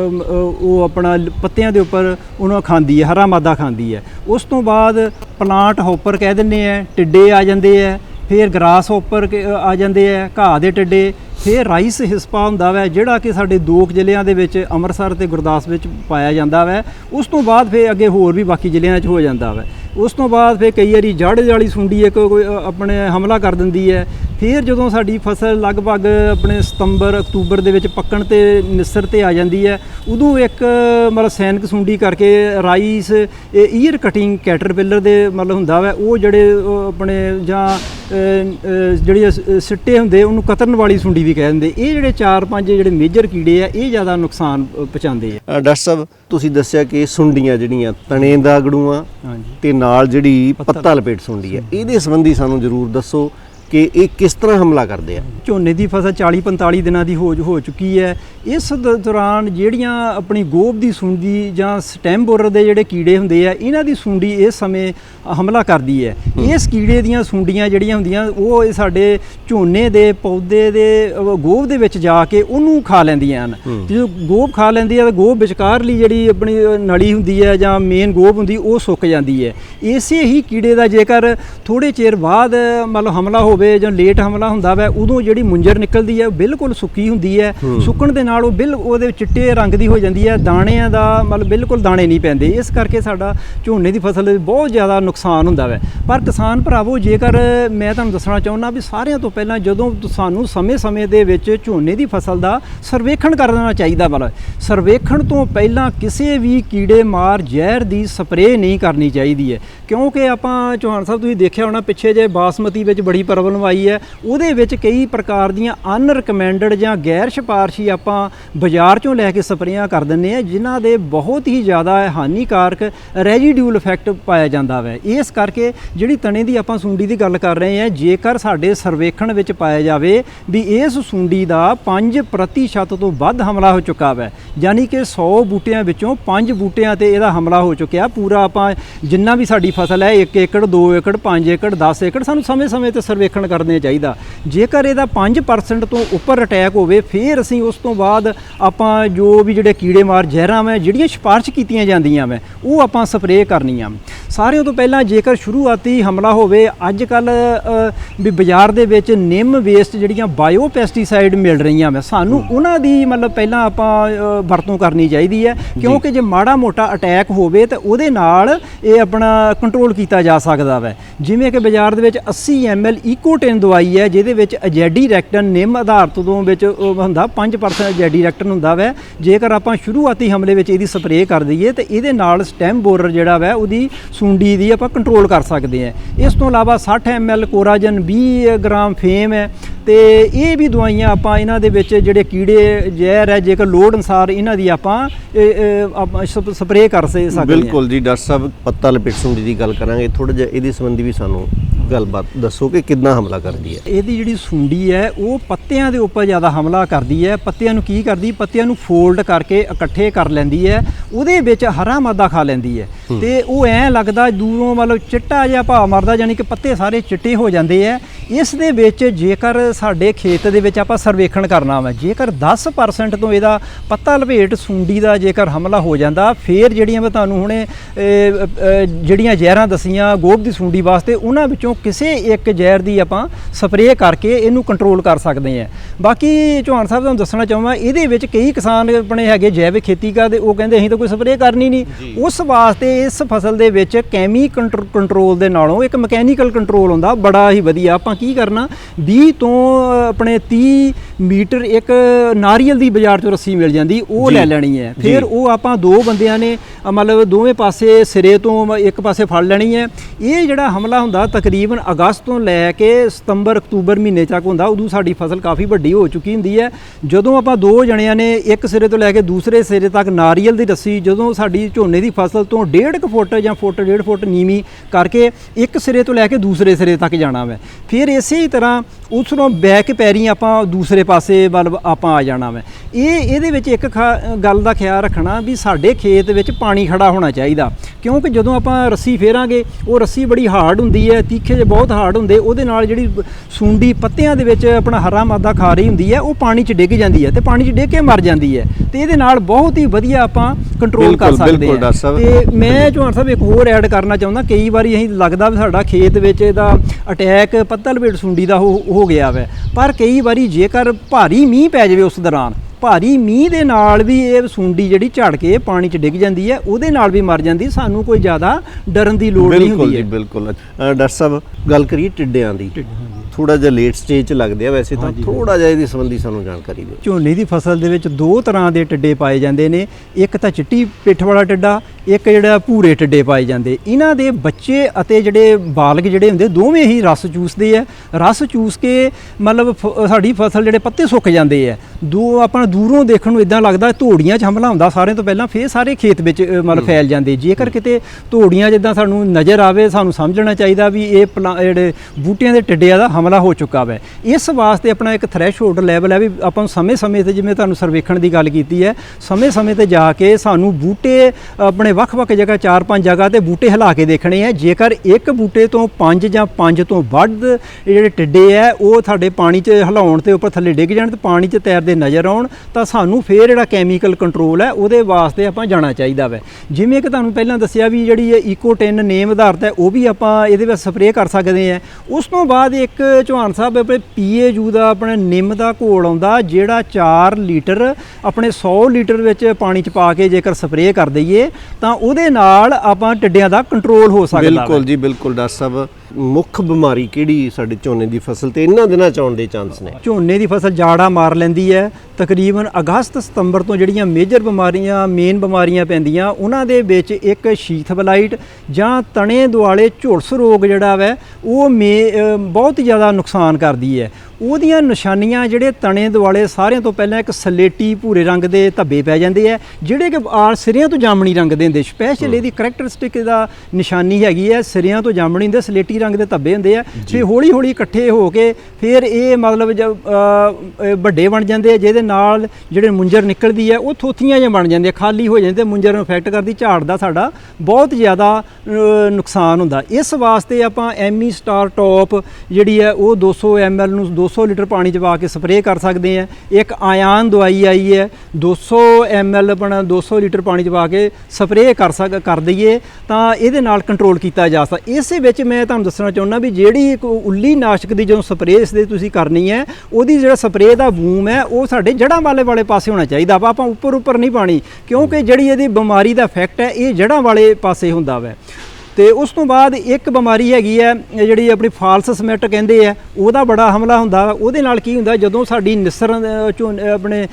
[SPEAKER 4] ਉਹ ਆਪਣਾ ਪੱਤਿਆਂ ਦੇ ਉੱਪਰ ਉਹਨੂੰ ਖਾਂਦੀ ਹੈ, ਹਰਾ ਮਾਦਾ ਖਾਂਦੀ ਹੈ। ਉਸ ਤੋਂ ਬਾਅਦ ਪਲਾਂਟ ਹੌਪਰ ਕਹਿ ਦਿੰਦੇ ਆ ਟਿੱਡੇ ਆ ਜਾਂਦੇ ਆ ਫਿਰ ਗਰਾਸ ਉੱਪਰ ਆ ਜਾਂਦੇ ਆ ਘਾਹ ਦੇ ਟਿੱਡੇ, ਫਿਰ ਰਾਈਸ ਹਿਸਪਾ ਹੁੰਦਾ ਵੈ, ਜਿਹੜਾ ਕਿ ਸਾਡੇ ਦੋ ਕੁ ਜ਼ਿਲ੍ਹਿਆਂ ਦੇ ਵਿੱਚ, ਅੰਮ੍ਰਿਤਸਰ ਤੇ ਗੁਰਦਾਸ ਵਿੱਚ ਪਾਇਆ ਜਾਂਦਾ ਵੈ, ਉਸ ਤੋਂ ਬਾਅਦ ਫਿਰ ਅੱਗੇ ਹੋਰ ਵੀ ਬਾਕੀ ਜ਼ਿਲ੍ਹਿਆਂ 'ਚ ਹੋ ਜਾਂਦਾ ਵੈ। ਉਸ ਤੋਂ ਬਾਅਦ ਫਿਰ ਕਈ ਵਾਰੀ ਜੜ ਵਾਲੀ ਸੁੰਡੀ ਇੱਕ ਕੋਈ ਆਪਣੇ ਹਮਲਾ ਕਰ ਦਿੰਦੀ ਹੈ। ਫਿਰ ਜਦੋਂ ਸਾਡੀ ਫਸਲ ਲਗਭਗ ਆਪਣੇ ਸਤੰਬਰ ਅਕਤੂਬਰ ਦੇ ਵਿੱਚ ਪੱਕਣ ਤੇ ਨਿਸਰ ਤੇ ਆ ਜਾਂਦੀ ਹੈ ਉਦੋਂ ਇੱਕ ਮਤਲਬ ਸੈਨਿਕ ਸੁੰਡੀ ਕਰਕੇ ਰਾਈਸ ਈਅਰ ਕਟਿੰਗ ਕੈਟਰਪਿਲਰ ਦੇ ਮਤਲਬ ਹੁੰਦਾ ਵੈ ਉਹ ਜਿਹੜੇ ਆਪਣੇ ਜਾਂ ਜਿਹੜੇ ਸਿੱਟੇ ਹੁੰਦੇ ਉਹਨੂੰ ਕਤਰਨ ਵਾਲੀ ਸੁੰਡੀ ਵੀ ਕਹਿ ਦਿੰਦੇ। ਇਹ ਜਿਹੜੇ 4-5 ਜਿਹੜੇ ਮੇਜਰ ਕੀੜੇ ਆ ਇਹ ਜ਼ਿਆਦਾ ਨੁਕਸਾਨ ਪਹੁੰਚਾਉਂਦੇ ਆ।
[SPEAKER 3] ਡਾਕਟਰ ਸਾਹਿਬ ਤੁਸੀਂ ਦੱਸਿਆ ਕਿ ਸੁੰਡੀਆਂ ਜਿਹੜੀਆਂ ਤਣੇ ਦਾ ਗੜੂਆਂ
[SPEAKER 4] ਹਾਂਜੀ।
[SPEAKER 3] ਤੇ ਨਾਲ ਜਿਹੜੀ
[SPEAKER 4] ਪੱਤਾ-
[SPEAKER 3] ਲਪੇਟ ਸੁੰਡੀ ਹੈ। ਇਹਦੇ ਸੰਬੰਧੀ ਸਾਨੂੰ ਜ਼ਰੂਰ ਦੱਸੋ। ਕਿ ਇਹ ਕਿਸ ਤਰ੍ਹਾਂ ਹਮਲਾ ਕਰਦੇ ਆ?
[SPEAKER 4] ਝੋਨੇ ਦੀ ਫਸਲ 40-45 ਦਿਨਾਂ ਦੀ ਹੋ ਹੋ ਚੁੱਕੀ ਹੈ। ਇਸ ਦੌਰਾਨ ਜਿਹੜੀਆਂ ਆਪਣੀ ਗੋਭ ਦੀ ਸੁੰਡੀ ਜਾਂ ਸਟੈਮ ਬੋਰਰ ਦੇ ਜਿਹੜੇ ਕੀੜੇ ਹੁੰਦੇ ਆ ਇਹਨਾਂ ਦੀ ਸੁੰਡੀ ਇਸ ਸਮੇਂ ਹਮਲਾ ਕਰਦੀ ਹੈ। ਇਸ ਕੀੜੇ ਦੀਆਂ ਸੁੰਡੀਆਂ ਜਿਹੜੀਆਂ ਹੁੰਦੀਆਂ ਉਹ ਸਾਡੇ ਝੋਨੇ ਦੇ ਪੌਦੇ ਦੇ ਗੋਭ ਦੇ ਵਿੱਚ ਜਾ ਕੇ ਉਹਨੂੰ ਖਾ ਲੈਂਦੀਆਂ ਹਨ। ਜਦੋਂ ਗੋਭ ਖਾ ਲੈਂਦੀ ਹੈ ਤਾਂ ਗੋਭ ਵਿਚਕਾਰਲੀ ਜਿਹੜੀ ਆਪਣੀ ਨਲੀ ਹੁੰਦੀ ਹੈ ਜਾਂ ਮੇਨ ਗੋਭ ਹੁੰਦੀ ਉਹ ਸੁੱਕ ਜਾਂਦੀ ਹੈ। ਇਸੇ ਹੀ ਕੀੜੇ ਦਾ ਜੇਕਰ ਥੋੜੇ ਚਿਰ ਬਾਅਦ ਮਤਲਬ ਹਮਲਾ ਹੋਵੇ ਜਾਂ ਲੇਟ ਹਮਲਾ ਹੁੰਦਾ ਵੈ ਉਦੋਂ ਜਿਹੜੀ ਮੁੰਜਰ ਨਿਕਲਦੀ ਹੈ ਉਹ ਬਿਲਕੁਲ ਸੁੱਕੀ ਹੁੰਦੀ ਹੈ। ਸੁੱਕਣ ਦੇ ਨਾਲ ਉਹ ਬਿਲ ਉਹਦੇ ਚਿੱਟੇ ਰੰਗ ਦੀ ਹੋ ਜਾਂਦੀ ਹੈ ਦਾਣਿਆਂ ਦਾ ਮਤਲਬ ਬਿਲਕੁਲ ਦਾਣੇ ਨਹੀਂ ਪੈਂਦੇ। ਇਸ ਕਰਕੇ ਸਾਡਾ ਝੋਨੇ ਦੀ ਫਸਲ ਬਹੁਤ ਜ਼ਿਆਦਾ ਨੁਕਸਾਨ ਹੁੰਦਾ ਵੈ। ਪਰ ਕਿਸਾਨ ਭਰਾਵੋ ਜੇਕਰ ਮੈਂ ਤੁਹਾਨੂੰ ਦੱਸਣਾ ਚਾਹੁੰਦਾ ਵੀ ਸਾਰਿਆਂ ਤੋਂ ਪਹਿਲਾਂ ਜਦੋਂ ਸਾਨੂੰ ਸਮੇਂ-ਸਮੇਂ ਦੇ ਵਿੱਚ ਝੋਨੇ ਦੀ ਫਸਲ ਦਾ ਸਰਵੇਖਣ ਕਰਨਾ ਚਾਹੀਦਾ ਮਤਲਬ ਸਰਵੇਖਣ ਤੋਂ ਪਹਿਲਾਂ ਕਿਸੇ ਵੀ ਕੀੜੇ ਮਾਰ ਜ਼ਹਿਰ ਦੀ ਸਪਰੇਅ ਨਹੀਂ ਕਰਨੀ ਚਾਹੀਦੀ ਹੈ। ਕਿਉਂਕਿ ਆਪਾਂ ਚੌਹਾਨ ਸਾਹਿਬ ਤੁਸੀਂ ਦੇਖਿਆ ਹੋਣਾ ਪਿੱਛੇ ਜੇ ਬਾਸਮਤੀ ਵਿੱਚ ਬੜੀ ਪ੍ਰੋਬਲਮ ਆਈ ਹੈ। ਉਹਦੇ ਵਿੱਚ ਕਈ ਪ੍ਰਕਾਰ ਦੀਆਂ ਅਨਰਕਮੈਂਡਡ ਜਾਂ ਗੈਰ ਸਿਫਾਰਸ਼ੀ ਆਪਾਂ ਬਾਜ਼ਾਰ ਚੋਂ ਲੈ ਕੇ ਸਪਰੇਆਂ ਕਰ ਦਿੰਨੇ ਆ ਜਿਨ੍ਹਾਂ ਦੇ ਬਹੁਤ ਹੀ ਜ਼ਿਆਦਾ ਹਾਨੀਕਾਰਕ ਰੈਜੀਡਿਊਲ ਇਫੈਕਟ ਪਾਇਆ ਜਾਂਦਾ ਵੈ। ਇਸ ਕਰਕੇ ਜਿਹੜੀ ਤਣੇ ਦੀ ਆਪਾਂ ਸੁੰਡੀ ਦੀ ਗੱਲ ਕਰ ਰਹੇ ਹਾਂ, ਜੇਕਰ ਸਾਡੇ ਸਰਵੇਖਣ ਵਿੱਚ ਪਾਇਆ ਜਾਵੇ ਵੀ ਇਸ ਸੁੰਡੀ ਦਾ 5% ਤੋਂ ਵੱਧ ਹਮਲਾ ਹੋ ਚੁੱਕਾ ਵੈ। ਯਾਨੀ ਕਿ 100 ਬੂਟਿਆਂ ਵਿੱਚੋਂ 5 ਬੂਟਿਆਂ ਤੇ ਇਹਦਾ ਹਮਲਾ ਹੋ ਚੁੱਕਿਆ। ਪੂਰਾ ਆਪਾਂ ਜਿੰਨਾ ਵੀ ਸਾਡੀ ਫਸਲ ਹੈ 1 ਏਕੜ 2 ਏਕੜ 5 ਏਕੜ 10 ਏਕੜ, ਸਾਨੂੰ ਸਮੇਂ-ਸਮੇਂ ਤੇ ਸਰਵੇਖਣ ਕਰਨੇ ਚਾਹੀਦਾ। ਜੇਕਰ ਇਹਦਾ 5% ਤੋਂ ਉੱਪਰ ਅਟੈਕ ਹੋਵੇ ਫਿਰ ਅਸੀਂ ਉਸ ਤੋਂ ਬਾਅਦ ਆਪਾਂ ਜੋ ਵੀ ਜਿਹੜੇ ਕੀੜੇ ਮਾਰ ਜ਼ਹਿਰਾਂ ਮੈਂ ਜਿਹੜੀਆਂ ਸਿਫਾਰਿਸ਼ ਕੀਤੀਆਂ ਜਾਂਦੀਆਂ ਮੈਂ ਉਹ ਆਪਾਂ ਸਪਰੇਅ ਕਰਨੀਆਂ ਸਾਰਿਆਂ ਤੋਂ ਪਹਿਲਾਂ ਜੇਕਰ ਸ਼ੁਰੂਆਤੀ ਹਮਲਾ ਹੋਵੇ ਅੱਜ ਕੱਲ ਵੀ ਬਾਜ਼ਾਰ ਦੇ ਵਿੱਚ ਨਿੰਮ ਵੇਸਟ ਜਿਹੜੀਆਂ ਬਾਇਓ ਪੈਸਟੀਸਾਈਡ ਮਿਲ ਰਹੀਆਂ ਮੈਂ ਸਾਨੂੰ ਉਹਨਾਂ ਦੀ ਮਤਲਬ ਪਹਿਲਾਂ ਆਪਾਂ ਵਰਤੋਂ ਕਰਨੀ ਚਾਹੀਦੀ ਹੈ। ਕਿਉਂਕਿ ਜੇ ਮਾੜਾ ਮੋਟਾ ਅਟੈਕ ਹੋਵੇ ਤਾਂ ਉਹਦੇ ਨਾਲ ਇਹ ਆਪਣਾ ਕੰਟਰੋਲ ਕੀਤਾ ਜਾ ਸਕਦਾ ਵੈ। ਜਿਵੇਂ ਕਿ ਬਾਜ਼ਾਰ ਦੇ ਵਿੱਚ 80 ml ਇਕੋਟਿਨ ਦਵਾਈ ਹੈ, ਜਿਹਦੇ ਵਿੱਚ ਅਜੈਡੀ ਰੈਕਟਨ ਨਿੰਮ ਆਧਾਰਤ ਤੋਂ ਵਿੱਚ ਉਹ ਹੁੰਦਾ 5% ਅਜੈਡੀ ਰੈਕਟਨ ਹੁੰਦਾ ਵੈ। ਜੇਕਰ ਆਪਾਂ ਸ਼ੁਰੂਆਤੀ ਹਮਲੇ ਵਿੱਚ ਇਹਦੀ ਸਪਰੇਅ ਕਰ ਦਈਏ, ਤੇ ਇਹਦੇ ਨਾਲ ਸਟੈਮ ਬੋਰਰ ਜਿਹੜਾ ਵੈ, ਉਹਦੀ ਸੁੰਡੀ ਦੀ ਆਪਾਂ ਕੰਟਰੋਲ ਕਰ ਸਕਦੇ ਹਾਂ। ਇਸ ਤੋਂ ਇਲਾਵਾ 60 ml ਕੋਰਾਜਨ 20 ਗ੍ਰਾਮ ਫੇਮ ਹੈ, ਤੇ ਇਹ ਵੀ ਦਵਾਈਆਂ ਆਪਾਂ ਇਹਨਾਂ ਦੇ ਵਿੱਚ ਜਿਹੜੇ ਕੀੜੇ ਜ਼ਹਿਰ ਹੈ, ਜੇਕਰ ਲੋੜ ਅਨਸਾਰ ਇਹਨਾਂ ਦੀ ਆਪਾਂ ਸਪ- ਸਪਰੇਅ ਕਰ ਸ- ਸਕਦੇ ਹਾਂ।
[SPEAKER 3] ਬਿਲਕੁਲ ਜੀ, ਡਾਕਟਰ ਸਾਹਿਬ, ਪੱਤਾ ਲਪੇਟ ਸੁੰਡੀ ਦੀ ਗੱਲ ਕਰਾਂਗੇ। ਥੋੜਾ ਜਿਹਾ ਇਹਦੇ ਸੰਬੰਧੀ ਵੀ ਸਾਨੂੰ ਗੱਲਬਾਤ ਦੱਸੋ ਕਿ ਕਿੰਨਾ ਹਮਲਾ ਕਰਦੀ ਹੈ?
[SPEAKER 4] ਇਹਦੀ ਜਿਹੜੀ ਸੁੰਡੀ ਹੈ ਉਹ ਪੱਤਿਆਂ ਦੇ ਉੱਪਰ ਜ਼ਿਆਦਾ ਹਮਲਾ ਕਰਦੀ ਹੈ। ਪੱਤਿਆਂ ਨੂੰ ਕੀ ਕਰਦੀ? ਪੱਤਿਆਂ ਨੂੰ ਫੋਲਡ ਕਰਕੇ ਇਕੱਠੇ ਕਰ ਲੈਂਦੀ ਹੈ। ਉਹਦੇ ਵਿੱਚ ਹਰਾ ਮਾਦਾ ਖਾ ਲੈਂਦੀ ਹੈ। ਤੇ ਉਹ ਐਂ ਲੱਗਦਾ ਦੂਰੋਂ ਮਤਲਬ ਚਿੱਟਾ ਜਿਹਾ ਭਾਅ ਮਾਰਦਾ ਯਾਨੀ ਕਿ ਪੱਤੇ ਸਾਰੇ ਚਿੱਟੇ ਹੋ ਜਾਂਦੇ ਆ ਇਸ ਦੇ ਵਿੱਚ ਜੇਕਰ ਸਾਡੇ ਖੇਤ ਦੇ ਵਿੱਚ ਆਪਾਂ ਸਰਵੇਖਣ ਕਰਨਾ ਵਾ ਜੇਕਰ 10% ਤੋਂ ਇਹਦਾ ਪੱਤਾ ਲਪੇਟ ਸੁੰਡੀ ਦਾ ਜੇਕਰ ਹਮਲਾ ਹੋ ਜਾਂਦਾ ਫੇਰ ਜਿਹੜੀਆਂ ਮੈਂ ਤੁਹਾਨੂੰ ਹੁਣੇ ਜਿਹੜੀਆਂ ਜ਼ਹਿਰਾਂ ਦਸੀਆਂ ਗੋਬ ਦੀ ਸੁੰਡੀ ਵਾਸਤੇ ਉਹਨਾਂ ਵਿੱਚੋਂ ਕਿਸੇ ਇੱਕ ਜ਼ਹਿਰ ਦੀ ਆਪਾਂ ਸਪਰੇਅ ਕਰਕੇ ਇਹਨੂੰ ਕੰਟਰੋਲ ਕਰ ਸਕਦੇ ਹਾਂ। ਬਾਕੀ ਚੌਹਾਨ ਸਾਹਿਬ ਤੁਹਾਨੂੰ ਦੱਸਣਾ ਚਾਹੁੰਦਾ ਇਹਦੇ ਵਿੱਚ ਕਈ ਕਿਸਾਨ ਆਪਣੇ ਹੈਗੇ ਜੈਵਿਕ ਖੇਤੀ ਕਰਦੇ ਉਹ ਕਹਿੰਦੇ ਅਸੀਂ ਤਾਂ ਕੋਈ ਸਪਰੇਅ ਕਰਨੀ ਨਹੀਂ। ਉਸ ਵਾਸਤੇ ਇਸ ਫਸਲ ਦੇ ਵਿੱਚ ਕੈਮੀ ਕੰਟਰੋਲ ਦੇ ਨਾਲੋਂ ਇੱਕ ਮਕੈਨੀਕਲ ਕੰਟਰੋਲ ਹੁੰਦਾ ਬੜਾ ਹੀ ਵਧੀਆ। ਆਪਾਂ ਕੀ ਕਰਨਾ 20 ਤੋਂ ਆਪਣੇ 30 ਮੀਟਰ ਇੱਕ ਨਾਰੀਅਲ ਦੀ ਬਾਜ਼ਾਰ ਚੋਂ ਰੱਸੀ ਮਿਲ ਜਾਂਦੀ ਉਹ। ਲੈ ਲੈਣੀ ਹੈ। ਫਿਰ ਉਹ ਆਪਾਂ ਦੋ ਬੰਦਿਆਂ ਨੇ ਮਤਲਬ ਦੋਵੇਂ ਪਾਸੇ ਸਿਰੇ ਤੋਂ ਇੱਕ ਪਾਸੇ ਫੜ ਲੈਣੀ ਹੈ। ਇਹ ਜਿਹੜਾ ਹਮਲਾ ਹੁੰਦਾ ਤਕਰੀਬਨ ਅਗਸਤ ਤੋਂ ਲੈ ਕੇ ਸਤੰਬਰ, ਅਕਤੂਬਰ ਮਹੀਨੇ ਤੱਕ ਹੁੰਦਾ, ਉਦੋਂ ਸਾਡੀ ਫਸਲ ਕਾਫੀ ਵੱਡੀ ਹੋ ਚੁੱਕੀ ਹੁੰਦੀ ਹੈ। ਜਦੋਂ ਆਪਾਂ ਦੋ ਜਣਿਆਂ ਨੇ ਇੱਕ ਸਿਰੇ ਤੋਂ ਲੈ ਕੇ ਦੂਸਰੇ ਸਿਰੇ ਤੱਕ ਨਾਰੀਅਲ ਦੀ ਰੱਸੀ, ਜਦੋਂ ਸਾਡੀ ਝੋਨੇ ਦੀ ਫਸਲ ਤੋਂ 1.5 ਫੁੱਟ ਜਾਂ ਫੁੱਟ 1.5 ਫੁੱਟ ਨੀਵੀਂ ਕਰਕੇ ਇੱਕ ਸਿਰੇ ਤੋਂ ਲੈ ਕੇ ਦੂਸਰੇ ਸਿਰੇ ਤੱਕ ਜਾਣਾ ਵੈ। ਫਿਰ ਇਸੇ ਤਰ੍ਹਾਂ ਉਸ ਨੂੰ ਬੈਕ ਪੈਰੀ ਆਪਾਂ ਦੂਸਰੇ ਪਾਸੇ ਮਤਲਬ ਆਪਾਂ ਆ ਜਾਣਾ ਵੈ। ਇਹ ਇਹਦੇ ਵਿੱਚ ਇੱਕ ਗੱਲ ਦਾ ਖਿਆਲ ਰੱਖਣਾ ਵੀ ਸਾਡੇ ਖੇਤ ਵਿੱਚ ਪਾਣੀ ਖੜਾ ਹੋਣਾ ਚਾਹੀਦਾ। ਕਿਉਂਕਿ ਜਦੋਂ ਆਪਾਂ ਰੱਸੀ ਫੇਰਾਂਗੇ ਉਹ ਰੱਸੀ ਬੜੀ ਹਾਰਡ ਹੁੰਦੀ ਹੈ ਤੀਖੇ ਜਿਹੇ ਬਹੁਤ ਹਾਰਡ ਹੁੰਦੇ ਉਹਦੇ ਨਾਲ ਜਿਹੜੀ ਸੁੰਡੀ ਪੱਤਿਆਂ ਦੇ ਵਿੱਚ ਆਪਣਾ ਹਰਾ ਮਾਦਾ ਖਾ ਰਹੀ ਹੁੰਦੀ ਹੈ ਉਹ ਪਾਣੀ 'ਚ ਡਿੱਗ ਜਾਂਦੀ ਹੈ ਤੇ ਪਾਣੀ 'ਚ ਡਿੱਗ ਕੇ ਮਰ ਜਾਂਦੀ ਹੈ। ਤੇ ਇਹਦੇ ਨਾਲ ਬਹੁਤ ਹੀ ਵਧੀਆ ਆਪਾਂ ਕੰਟਰੋਲ ਕਰ ਸਕਦੇ ਹਾਂ। ਤੇ ਮੈਂ ਚੌਹਾਨ ਸਾਹਿਬ ਇੱਕ ਹੋਰ ਐਡ ਕਰਨਾ ਚਾਹੁੰਦਾ ਕਈ ਵਾਰੀ ਅਸੀਂ ਲੱਗਦਾ ਵੀ ਸਾਡਾ ਖੇਤ ਵਿੱਚ ਇਹਦਾ ਅਟੈਕ ਪੱਤਲ ਭੇਟ ਸੁੰਡੀ ਦਾ ਹੋ ਹੋ ਗਿਆ ਵੈ। ਪਰ ਕਈ ਵਾਰੀ ਜੇਕਰ ਭਾਰੀ ਮੀਂਹ ਪੈ ਜਾਵੇ ਉਸ ਦੌਰਾਨ ਭਾਰੀ ਮੀਂਹ ਦੇ ਨਾਲ ਵੀ ਇਹ ਸੁੰਡੀ ਜਿਹੜੀ ਝੜ ਕੇ ਪਾਣੀ 'ਚ ਡਿੱਗ ਜਾਂਦੀ ਹੈ ਉਹਦੇ ਨਾਲ ਵੀ ਮਰ ਜਾਂਦੀ ਸਾਨੂੰ ਕੋਈ ਜ਼ਿਆਦਾ ਡਰਨ ਦੀ ਲੋੜ ਨਹੀਂ
[SPEAKER 3] ਬਿਲਕੁਲ
[SPEAKER 4] ਹੁੰਦੀ ਹੈ।
[SPEAKER 3] ਬਿਲਕੁਲ। ਅ, ਡਾਕਟਰ ਸਾਹਿਬ ਗੱਲ ਕਰੀਏ ਟਿੱਡਿਆਂ ਦੀ। ਥੋੜਾ ਜਿਹਾ ਲੇਟ ਸਟੇਜ 'ਚ ਲੱਗਦੇ ਆ ਵੈਸੇ ਤਾਂ ਥੋੜਾ ਜਿਹਾ ਇਹਦੇ ਸੰਬੰਧੀ ਸਾਨੂੰ ਜਾਣਕਾਰੀ ਦਿਓ।
[SPEAKER 4] ਝੋਨੇ ਦੀ ਫਸਲ ਦੇ ਵਿੱਚ ਦੋ ਤਰ੍ਹਾਂ ਦੇ ਟਿੱਡੇ ਪਾਏ ਜਾਂਦੇ ਨੇ। ਇੱਕ ਤਾਂ ਚਿੱਟੀ ਪਿੱਠ ਵਾਲਾ ਟਿੱਡਾ ਇੱਕ ਜਿਹੜਾ ਭੂਰੇ ਟਿੱਡੇ ਪਾਏ ਜਾਂਦੇ। ਇਹਨਾਂ ਦੇ ਬੱਚੇ ਅਤੇ ਜਿਹੜੇ ਬਾਲਗ ਜਿਹੜੇ ਹੁੰਦੇ ਦੋਵੇਂ ਹੀ ਰਸ ਚੂਸਦੇ ਆ। ਰਸ ਚੂਸ ਕੇ ਮਤਲਬ ਸਾਡੀ ਫਸਲ ਜਿਹੜੇ ਪੱਤੇ ਸੁੱਕ ਜਾਂਦੇ ਆ। ਦੋ ਆਪਾਂ ਦੂਰੋਂ ਦੇਖਣ ਨੂੰ ਇਦਾਂ ਲੱਗਦਾ ਧੋੜੀਆਂ 'ਚ ਹਮਲਾ ਹੁੰਦਾ ਸਾਰਿਆਂ ਤੋਂ ਪਹਿਲਾਂ ਫੇਰ ਸਾਰੇ ਖੇਤ ਵਿੱਚ ਮਤਲਬ ਫੈਲ ਜਾਂਦੇ। ਜੇਕਰ ਕਿਤੇ ਧੋੜੀਆਂ ਜਿੱਦਾਂ ਸਾਨੂੰ ਨਜ਼ਰ ਆਵੇ ਸਾਨੂੰ ਸਮਝਣਾ ਚਾਹੀਦਾ ਵੀ ਇਹ ਜਿਹੜੇ ਬੂਟਿਆਂ ਦੇ ਟਿੱਡਿਆਂ ਦਾ ਹਮਲਾ ਹੋ ਚੁੱਕਾ ਹੈ ਇਸ ਵਾਸਤੇ ਆਪਣਾ ਇੱਕ ਥ੍ਰੈਸ਼ਹੋਲਡ ਲੈਵਲ ਹੈ ਵੀ ਆਪਾਂ ਨੂੰ ਸਮੇਂ-ਸਮੇਂ ਤੇ ਜਿਵੇਂ ਤੁਹਾਨੂੰ ਸਰਵੇਖਣ ਦੀ ਗੱਲ ਕੀਤੀ ਹੈ ਸਮੇਂ-ਸਮੇਂ ਤੇ ਜਾ ਕੇ ਸਾਨੂੰ ਬੂਟੇ ਆਪਣੇ ਵੱਖ-ਵੱਖ ਜਗ੍ਹਾ ਚਾਰ ਪੰਜ ਜਗ੍ਹਾ ਤੇ ਬੂਟੇ ਹਿਲਾ ਕੇ ਦੇਖਣੇ ਆ। ਜੇਕਰ ਇੱਕ ਬੂਟੇ ਤੋਂ ਪੰਜ ਜਾਂ ਪੰਜ ਤੋਂ ਵੱਧ ਜਿਹੜੇ ਟਿੱਡੇ ਆ, ਉਹ ਤੁਹਾਡੇ ਪਾਣੀ 'ਚ ਹਿਲਾਉਣ ਤੇ ਉੱਪਰ ਥੱਲੇ ਡਿੱਗ ਜਾਣ ਤੇ ਪਾਣੀ 'ਚ ਤੈਰਦੇ ਨਜ਼ਰ ਆਉਣ, ਤਾਂ ਸਾਨੂੰ ਫੇਰ ਜਿਹੜਾ ਕੈਮੀਕਲ ਕੰਟਰੋਲ ਹੈ ਉਹਦੇ ਵਾਸਤੇ ਆਪਾਂ ਜਾਣਾ ਚਾਹੀਦਾ ਵੈ। ਜਿਵੇਂ ਕਿ ਤੁਹਾਨੂੰ ਪਹਿਲਾਂ ਦੱਸਿਆ ਵੀ ਜਿਹੜੀ ਇਹ ਇਕੋਟਿਨ ਨੇਮ ਆਧਾਰਿਤ ਹੈ, ਉਹ ਵੀ ਆਪਾਂ ਇਹਦੇ ਵਿੱਚ ਸਪਰੇਅ ਕਰ ਸਕਦੇ ਆ। ਉਸ ਤੋਂ ਬਾਅਦ ਇੱਕ ਚੌਹਾਨ ਸਾਹਿਬ, ਆਪਣੇ ਪੀਏਯੂ ਦਾ, ਆਪਣੇ ਨਿੰਮ ਦਾ ਘੋਲ ਆਉਂਦਾ, ਜਿਹੜਾ 4 ਲੀਟਰ, ਆਪਣੇ 100 ਲੀਟਰ ਵਿੱਚ ਪਾਣੀ ਚ ਪਾ ਕੇ ਜੇਕਰ ਸਪਰੇਅ ਕਰ ਦਈਏ ਤਾਂ ਉਹਦੇ ਨਾਲ ਆਪਾਂ ਟਿੱਡਿਆਂ ਦਾ ਕੰਟਰੋਲ ਹੋ ਸਕਦਾ
[SPEAKER 3] ਬਿਲਕੁਲ। ਜੀ ਬਿਲਕੁਲ ਡਾਕਟਰ ਸਾਹਿਬ ਮੁੱਖ ਬਿਮਾਰੀ ਕਿਹੜੀ ਸਾਡੇ ਝੋਨੇ ਦੀ ਫਸਲ ਤੇ ਇਹਨਾਂ ਦਿਨਾਂ ਚ ਆਉਣ ਦੇ ਚਾਂਸ ਨੇ?
[SPEAKER 4] ਝੋਨੇ ਦੀ ਫਸਲ ਜਾੜਾ ਮਾਰ ਲੈਂਦੀ ਹੈ। ਤਕਰੀਬਨ ਅਗਸਤ ਸਤੰਬਰ ਤੋਂ ਜਿਹੜੀਆਂ ਮੇਜਰ ਬਿਮਾਰੀਆਂ ਮੇਨ ਬਿਮਾਰੀਆਂ ਪੈਂਦੀਆਂ ਉਹਨਾਂ ਦੇ ਵਿੱਚ ਇੱਕ ਸ਼ੀਥ ਬਲਾਈਟ ਜਾਂ ਤਣੇ ਦੁਆਲੇ ਝੁਲਸ ਰੋਗ ਜਿਹੜਾ ਵੈ ਉਹ ਬਹੁਤ ਜ਼ਿਆਦਾ ਨੁਕਸਾਨ ਕਰਦੀ ਹੈ। ਉਹਦੀਆਂ ਨਿਸ਼ਾਨੀਆਂ ਜਿਹੜੇ ਤਣੇ ਦੁਆਲੇ ਸਾਰਿਆਂ ਤੋਂ ਪਹਿਲਾਂ ਇੱਕ ਸਲੇਟੀ ਭੂਰੇ ਰੰਗ ਦੇ ਧੱਬੇ ਪੈ ਜਾਂਦੇ ਆ ਜਿਹੜੇ ਕਿ ਆਲ ਸਿਰਿਆਂ ਤੋਂ ਜਾਮਣੀ ਰੰਗ ਦੇ ਹੁੰਦੇ ਸਪੈਸ਼ਲ ਇਹਦੀ ਕਰੈਕਟਰਿਸਟਿਕ ਦਾ ਨਿਸ਼ਾਨੀ ਹੈਗੀ ਹੈ ਸਿਰਿਆਂ ਤੋਂ ਜਾਮਣੀ ਹੁੰਦੇ ਸਲੇਟੀ ਰੰਗ ਦੇ ਧੱਬੇ ਹੁੰਦੇ ਆ ਫਿਰ ਹੌਲੀ ਹੌਲੀ ਇਕੱਠੇ ਹੋ ਕੇ ਫਿਰ ਇਹ ਮਤਲਬ ਵੱਡੇ ਬਣ ਜਾਂਦੇ ਆ ਜਿਹਦੇ ਨਾਲ ਜਿਹੜੇ ਮੁੰਜਰ ਨਿਕਲਦੀ ਹੈ ਉਹ ਥੋਥੀਆਂ ਜਿਹਾ ਬਣ ਜਾਂਦੀਆਂ ਖਾਲੀ ਹੋ ਜਾਂਦੇ ਮੁੰਜਰ ਨੂੰ ਇਫੈਕਟ ਕਰਦੀ ਝਾੜ ਦਾ ਸਾਡਾ ਬਹੁਤ ਜ਼ਿਆਦਾ ਨੁਕਸਾਨ ਹੁੰਦਾ। ਇਸ ਵਾਸਤੇ ਆਪਾਂ ਐਮੀ ਸਟਾਰ ਟੌਪ ਜਿਹੜੀ ਹੈ ਉਹ 200 ml ਨੂੰ 200 ਲੀਟਰ ਪਾਣੀ ਚ ਪਾ ਕੇ ਸਪਰੇਅ ਕਰ ਸਕਦੇ ਆ। ਇੱਕ ਆਯਾਨ ਦਵਾਈ ਆਈ ਹੈ 200 ml ਆਪਣਾ 200 ਲੀਟਰ ਪਾਣੀ ਚ ਪਾ ਕੇ ਸਪਰੇਅ ਕਰ ਸਕ ਕਰ ਦਈਏ ਤਾਂ ਇਹਦੇ ਨਾਲ ਕੰਟਰੋਲ ਕੀਤਾ ਜਾ ਸਕਦਾ। ਇਸੇ ਵਿੱਚ ਮੈਂ ਤੁਹਾਨੂੰ ਦੱਸਣਾ ਚਾਹੁੰਦਾ ਵੀ ਜਿਹੜੀ ਇੱਕ ਉੱਲੀ ਨਾਸ਼ਕ ਦੀ ਜਦੋਂ ਸਪਰੇਅ ਇਸ ਦੇ ਤੁਸੀਂ ਕਰਨੀ ਹੈ, ਉਹਦੀ ਜਿਹੜਾ ਸਪਰੇਅ ਦਾ ਬੂਮ ਹੈ, ਉਹ ਸਾਡੇ ਜੜ੍ਹਾਂ ਵਾਲੇ ਵਾਲੇ ਪਾਸੇ ਹੋਣਾ ਚਾਹੀਦਾ ਵਾ। ਆਪਾਂ ਉੱਪਰ ਉੱਪਰ ਨਹੀਂ ਪਾਣੀ, ਕਿਉਂਕਿ ਜਿਹੜੀ ਇਹਦੀ ਬਿਮਾਰੀ ਦਾ ਇਫੈਕਟ ਹੈ, ਇਹ ਜੜ੍ਹਾਂ ਵਾਲੇ ਪਾਸੇ ਹੁੰਦਾ ਵੈ। ਤੇ ਉਸ ਤੋਂ ਬਾਅਦ ਇੱਕ ਬਿਮਾਰੀ ਹੈਗੀ ਹੈ ਜਿਹੜੀ ਆਪਣੀ ਫਾਲਸ ਸਮੈਟ ਕਹਿੰਦੇ ਆ ਉਹਦਾ ਬੜਾ ਹਮਲਾ ਹੁੰਦਾ। ਉਹਦੇ ਨਾਲ ਕੀ ਹੁੰਦਾ ਜਦੋਂ ਸਾਡੀ ਨਿਸਰ ਆਪਣੇ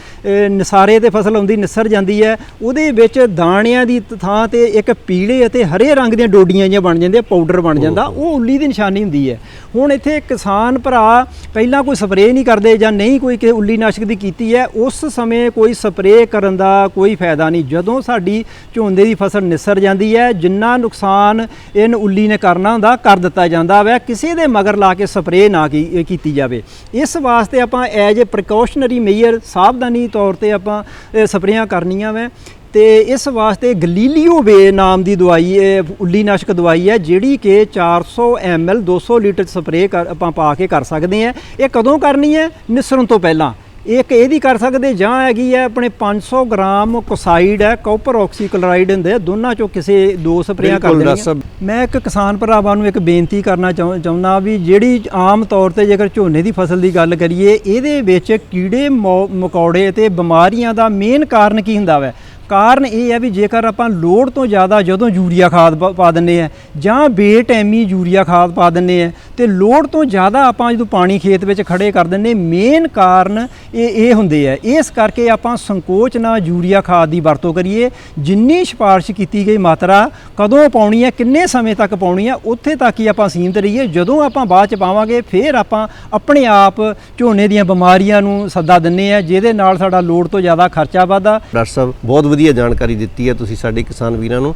[SPEAKER 4] ਨਿਸਾਰੇ ਤੇ ਫਸਲ ਆਉਂਦੀ ਨਿਸਰ ਜਾਂਦੀ ਹੈ ਉਹਦੇ ਵਿੱਚ ਦਾਣਿਆਂ ਦੀ ਥਾਂ ਤੇ ਇੱਕ ਪੀਲੇ ਅਤੇ ਹਰੇ ਰੰਗ ਦੀਆਂ ਡੋਡੀਆਂ ਜਿਹੀਆਂ ਬਣ ਜਾਂਦੀਆਂ ਪਾਊਡਰ ਬਣ ਜਾਂਦਾ ਉਹ ਉੱਲੀ ਦੀ ਨਿਸ਼ਾਨੀ ਹੁੰਦੀ ਹੈ। ਹੁਣ ਇੱਥੇ ਕਿਸਾਨ ਭਰਾ ਪਹਿਲਾਂ ਕੋਈ ਸਪਰੇਅ ਨਹੀਂ ਕਰਦੇ ਜਾਂ ਨਹੀਂ ਕੋਈ ਕਿਸੇ ਉੱਲੀ ਨਾਸ਼ਕ ਦੀ ਕੀਤੀ ਹੈ ਉਸ ਸਮੇਂ ਕੋਈ ਸਪਰੇਅ ਕਰਨ ਦਾ ਕੋਈ ਫਾਇਦਾ ਨਹੀਂ। ਜਦੋਂ ਸਾਡੀ ਝੋਨੇ ਦੀ ਫਸਲ ਨਿਸਰ ਜਾਂਦੀ ਹੈ ਜਿੰਨਾ ਨੁਕਸਾਨ ਇਹਨ ਉੱਲੀ ਨੇ ਕਰਨਾ ਹੁੰਦਾ, ਕਰ ਦਿੱਤਾ ਜਾਂਦਾ ਵੈ, ਕਿਸੇ ਦੇ ਮਗਰ ਲਾ ਕੇ ਸਪਰੇਅ ਨਾ ਕੀਤੀ ਜਾਵੇ। ਇਸ ਵਾਸਤੇ ਆਪਾਂ ਐਜ ਅ ਪ੍ਰੀਕਾਸ਼ਨਰੀ ਮੇਜਰ ਸਾਵਧਾਨੀ ਤੌਰ ਤੇ ਆਪਾਂ ਸਪਰੇਆਂ ਕਰਨੀਆਂ ਵੈ। ਤੇ ਇਸ ਵਾਸਤੇ ਗਲੀਲੀਓ ਵੇ ਨਾਮ ਦੀ ਦਵਾਈ ਇਹ ਉੱਲੀ ਨਾਸ਼ਕ ਦਵਾਈ ਹੈ, ਜਿਹੜੀ ਕਿ 400 ml 200 ਲੀਟਰ ਸਪਰੇਅ ਕਰ, ਆਪਾਂ ਪਾ ਕੇ ਕਰ ਸਕਦੇ ਹਾਂ। ਇਹ ਕਦੋਂ ਕਰਨੀ ਹੈ? ਨਿਸਰਨ ਤੋਂ ਪਹਿਲਾਂ। ਇੱਕ ਇਹਦੀ ਕਰ ਸਕਦੇ ਜਾਂ ਹੈਗੀ ਹੈ ਆਪਣੇ 500 ਗ੍ਰਾਮ ਕੋਸਾਈਡ ਹੈ ਕਾਪਰ ਆਕਸੀਕਲੋਰਾਈਡ ਹੁੰਦੇ ਆ ਦੋਨਾਂ ਚੋਂ ਕਿਸੇ ਦੋ ਸਪਰੇਆਂ ਕਰ ਦੇਣੀਆਂ। ਮੈਂ ਇੱਕ ਕਿਸਾਨ ਭਰਾਵਾਂ ਨੂੰ ਇੱਕ ਬੇਨਤੀ ਕਰਨਾ ਚਾਹੁੰ- ਚਾਹੁੰਦਾ ਵੀ ਜਿਹੜੀ ਆਮ ਤੌਰ ਤੇ ਜੇਕਰ ਝੋਨੇ ਦੀ ਫਸਲ ਦੀ ਗੱਲ ਕਰੀਏ ਇਹਦੇ ਵਿੱਚ ਕੀੜੇ ਮਕੌੜੇ ਤੇ ਬਿਮਾਰੀਆਂ ਦਾ ਮੇਨ ਕਾਰਨ ਕੀ ਹੁੰਦਾ ਵੈ ਕਾਰਨ ਇਹ ਹੈ ਵੀ ਜੇਕਰ ਆਪਾਂ ਲੋੜ ਤੋਂ ਜ਼ਿਆਦਾ ਜਦੋਂ ਯੂਰੀਆ ਖਾਦ ਪਾ- ਪਾ ਦਿੰਨੇ ਆ ਜਾਂ ਬੇਟੈਮੀ ਯੂਰੀਆ ਖਾਦ ਪਾ ਦਿੰਨੇ ਆ ਤੇ ਲੋੜ ਤੋਂ ਜ਼ਿਆਦਾ ਆਪਾਂ ਜਦੋਂ ਪਾਣੀ ਖੇਤ ਵਿੱਚ ਖੜੇ ਕਰ ਦਿੰਨੇ ਮੇਨ ਕਾਰਨ ਇਹ ਇਹ ਹੁੰਦੇ ਆ। ਇਸ ਕਰਕੇ ਆਪਾਂ ਸੰਕੋਚ ਨਾਲ ਯੂਰੀਆ ਖਾਦ ਦੀ ਵਰਤੋਂ ਕਰੀਏ। ਜਿੰਨੀ ਸਿਫਾਰਿਸ਼ ਕੀਤੀ ਗਈ ਮਾਤਰਾ ਕਦੋਂ ਪਾਉਣੀ ਹੈ, ਕਿੰਨੇ ਸਮੇਂ ਤੱਕ ਪਾਉਣੀ ਹੈ, ਉੱਥੇ ਤੱਕ ਹੀ ਆਪਾਂ ਸੀਮਿਤ ਰਹੀਏ। ਜਦੋਂ ਆਪਾਂ ਬਾਅਦ ਚ ਪਾਵਾਂਗੇ, ਫਿਰ ਆਪਾਂ ਆਪਣੇ ਆਪ ਝੋਨੇ ਦੀਆਂ ਬਿਮਾਰੀਆਂ ਨੂੰ ਸੱਦਾ ਦਿੰਨੇ ਆ ਜਿਹਦੇ ਨਾਲ ਸਾਡਾ ਲੋੜ ਤੋਂ ਜ਼ਿਆਦਾ ਖਰਚਾ ਵਧਦਾ।
[SPEAKER 3] ਡਾਕਟਰ ਸਾਹਿਬ, ਬਹੁਤ ਵਧੀਆ ਜਾਣਕਾਰੀ ਦਿੱਤੀ ਹੈ। ਤੁਸੀਂ ਸਾਡੇ ਕਿਸਾਨ ਵੀਰਾਂ ਨੂੰ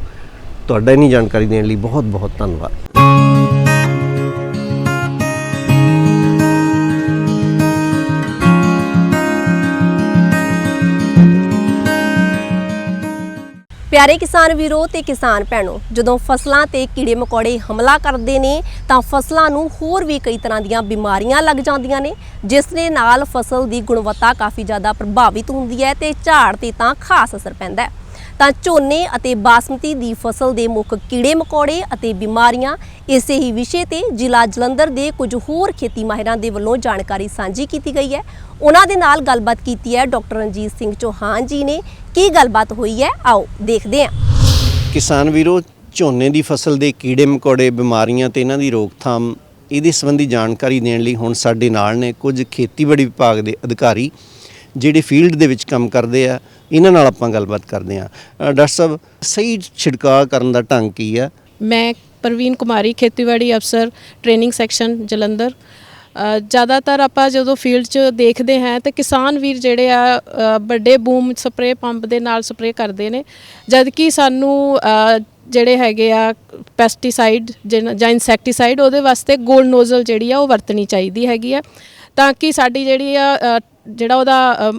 [SPEAKER 3] ਤੁਹਾਡਾ ਇੰਨੀ ਜਾਣਕਾਰੀ ਦੇਣ ਲਈ ਬਹੁਤ ਬਹੁਤ ਧੰਨਵਾਦ।
[SPEAKER 1] ਪਿਆਰੇ ਕਿਸਾਨ ਵੀਰੋ ਤੇ ਕਿਸਾਨ ਭੈਣੋ, ਜਦੋਂ ਫਸਲਾਂ ਤੇ ਕੀੜੇ ਮਕੌੜੇ ਹਮਲਾ ਕਰਦੇ ਨੇ, ਤਾਂ ਫਸਲਾਂ ਨੂੰ ਹੋਰ ਵੀ ਕਈ ਤਰ੍ਹਾਂ ਦੀਆਂ ਬਿਮਾਰੀਆਂ ਲੱਗ ਜਾਂਦੀਆਂ ਨੇ, ਜਿਸ ਦੇ ਨਾਲ ਫਸਲ ਦੀ ਗੁਣਵੱਤਾ ਕਾਫੀ ਜ਼ਿਆਦਾ ਪ੍ਰਭਾਵਿਤ ਹੁੰਦੀ ਹੈ ਤੇ ਝਾੜ ਤੇ ਤਾਂ ਖਾਸ ਅਸਰ ਪੈਂਦਾ ਹੈ। ਤਾਂ ਝੋਨੇ ਅਤੇ ਬਾਸਮਤੀ ਦੀ ਫਸਲ ਦੇ ਮੁੱਖ ਕੀੜੇ ਮਕੌੜੇ ਅਤੇ ਬਿਮਾਰੀਆਂ, ਇਸੇ ਹੀ ਵਿਸ਼ੇ ਤੇ ਜ਼ਿਲ੍ਹਾ ਜਲੰਧਰ ਦੇ ਕੁਝ ਹੋਰ ਖੇਤੀ ਮਾਹਿਰਾਂ ਦੇ ਵੱਲੋਂ ਜਾਣਕਾਰੀ ਸਾਂਝੀ ਕੀਤੀ ਗਈ ਹੈ। ਉਹਨਾਂ ਦੇ ਨਾਲ ਗੱਲਬਾਤ ਕੀਤੀ ਹੈ ਡਾਕਟਰ ਰਣਜੀਤ ਸਿੰਘ ਚੌਹਾਨ ਜੀ ਨੇ। ਕੀ ਗੱਲਬਾਤ ਹੋਈ ਹੈ? ਆਓ ਦੇਖਦੇ ਹਾਂ।
[SPEAKER 3] ਕਿਸਾਨ ਵੀਰੋ, ਝੋਨੇ ਦੀ ਫਸਲ ਦੇ ਕੀੜੇ ਮਕੌੜੇ, ਬਿਮਾਰੀਆਂ ਤੇ ਇਹਨਾਂ ਦੀ ਰੋਕਥਾਮ, ਇਹਦੇ ਸੰਬੰਧੀ ਜਾਣਕਾਰੀ ਦੇਣ ਲਈ ਹੁਣ ਸਾਡੇ ਨਾਲ ਨੇ ਕੁਝ ਖੇਤੀਬਾੜੀ ਵਿਭਾਗ ਦੇ ਅਧਿਕਾਰੀ ਜਿਹੜੇ ਫੀਲਡ ਦੇ ਵਿੱਚ ਕੰਮ ਕਰਦੇ ਆ, ਇਹਨਾਂ ਨਾਲ ਆਪਾਂ ਗੱਲਬਾਤ ਕਰਦੇ ਆ ਡਾਕਟਰ ਸਾਹਿਬ, ਸਹੀ ਛਿੜਕਾਅ ਕਰਨ ਦਾ ਢੰਗ ਕੀ ਆ?
[SPEAKER 5] ਮੈਂ ਪ੍ਰਵੀਨ ਕੁਮਾਰੀ, ਖੇਤੀਬਾੜੀ ਅਫਸਰ, ਟ੍ਰੇਨਿੰਗ ਸੈਕਸ਼ਨ, ਜਲੰਧਰ। ਜ਼ਿਆਦਾਤਰ ਆਪਾਂ ਜਦੋਂ ਫੀਲਡ 'ਚ ਦੇਖਦੇ ਹਾਂ ਤਾਂ ਕਿਸਾਨ ਵੀਰ ਜਿਹੜੇ ਆ ਵੱਡੇ ਬੂਮ ਸਪਰੇਅ ਪੰਪ ਦੇ ਨਾਲ ਸਪਰੇਅ ਕਰਦੇ ਨੇ। ਜਦ ਕਿ ਸਾਨੂੰ ਜਿਹੜੇ ਹੈਗੇ ਆ ਪੈਸਟੀਸਾਈਡ ਜਾਂ ਇਨਸੈਕਟੀਸਾਈਡ ਉਹਦੇ ਵਾਸਤੇ ਗੋਲਡ ਨੋਜ਼ਲ ਜਿਹੜੀ ਆ, ਉਹ ਵਰਤਣੀ ਚਾਹੀਦੀ ਹੈਗੀ ਆ। ਤਾਂ ਕਿ ਸਾਡੀ ਜਿਹੜੀ ਆ ਜਿਹੜਾ ਉਹਦਾ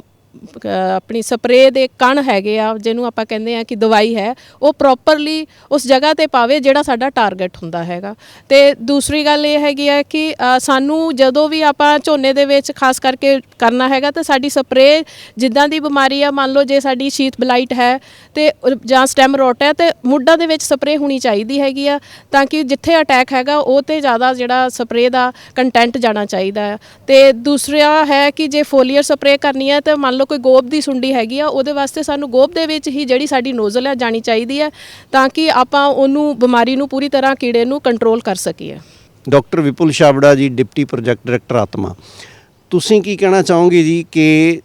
[SPEAKER 5] ਆਪਣੀ ਸਪਰੇਅ ਦੇ ਕਣ ਹੈਗੇ ਆ, ਜਿਹਨੂੰ ਆਪਾਂ ਕਹਿੰਦੇ ਆ ਕਿ ਦਵਾਈ ਹੈ, ਉਹ ਪ੍ਰੋਪਰਲੀ ਉਸ ਜਗ੍ਹਾ ਤੇ ਪਾਵੇ ਜਿਹੜਾ ਸਾਡਾ ਟਾਰਗੇਟ ਹੁੰਦਾ ਹੈਗਾ। ਤੇ ਦੂਸਰੀ ਗੱਲ ਇਹ ਹੈਗੀ ਆ ਕਿ ਸਾਨੂੰ ਜਦੋਂ ਵੀ ਆਪਾਂ ਝੋਨੇ ਦੇ ਵਿੱਚ ਖਾਸ ਕਰਕੇ ਕਰਨਾ ਹੈਗਾ, ਤਾਂ ਸਾਡੀ ਸਪਰੇਅ ਜਿੱਦਾਂ ਦੀ ਬਿਮਾਰੀ ਆ, ਮੰਨ ਲਓ ਜੇ ਸਾਡੀ ਸ਼ੀਤ ਬਲਾਈਟ ਹੈ, ਤੇ ਜਾਂ ਸਟੈਮ ਰੋਟ ਹੈ, ਤੇ ਮੁੱਢਾਂ ਦੇ ਵਿੱਚ ਸਪਰੇਅ ਹੋਣੀ ਚਾਹੀਦੀ ਹੈਗੀ ਆ, ਤਾਂ ਕਿ ਜਿੱਥੇ ਅਟੈਕ ਹੈਗਾ, ਉਹ ਤੇ ਜ਼ਿਆਦਾ ਜਿਹੜਾ ਸਪਰੇਅ ਦਾ ਕੰਟੈਂਟ ਜਾਣਾ ਚਾਹੀਦਾ ਹੈ। ਤੇ ਦੂਸਰਾ ਹੈ ਕਿ ਜੇ ਫੋਲੀਅਰ ਸਪਰੇਅ ਕਰਨੀ ਹੈ, ਤਾਂ ਮੰਨ ਲਓ ਕੋਈ ਗੋਬ ਦੀ ਸੁੰਡੀ ਹੈਗੀ ਆ ਉਹਦੇ ਵਾਸਤੇ ਸਾਨੂੰ ਗੋਬ ਦੇ ਵਿੱਚ ਹੀ ਜਿਹੜੀ ਸਾਡੀ ਨੋਜ਼ਲ ਹੈ ਜਾਣੀ ਚਾਹੀਦੀ ਹੈ ਤਾਂ ਕਿ ਆਪਾਂ ਉਹਨੂੰ ਬਿਮਾਰੀ ਨੂੰ ਪੂਰੀ ਤਰ੍ਹਾਂ ਕੀੜੇ ਨੂੰ ਕੰਟਰੋਲ ਕਰ ਸਕੀਏ।
[SPEAKER 3] ਡਾਕਟਰ ਵਿਪੁਲ ਛਾਬੜਾ ਜੀ ਡਿਪਟੀ ਪ੍ਰੋਜੈਕਟ ਡਾਇਰੈਕਟਰ ਆਤਮਾ। ਤੁਸੀਂ ਕੀ ਕਹਿਣਾ ਚਾਹੋਗੇ ਜੀ ਕਿ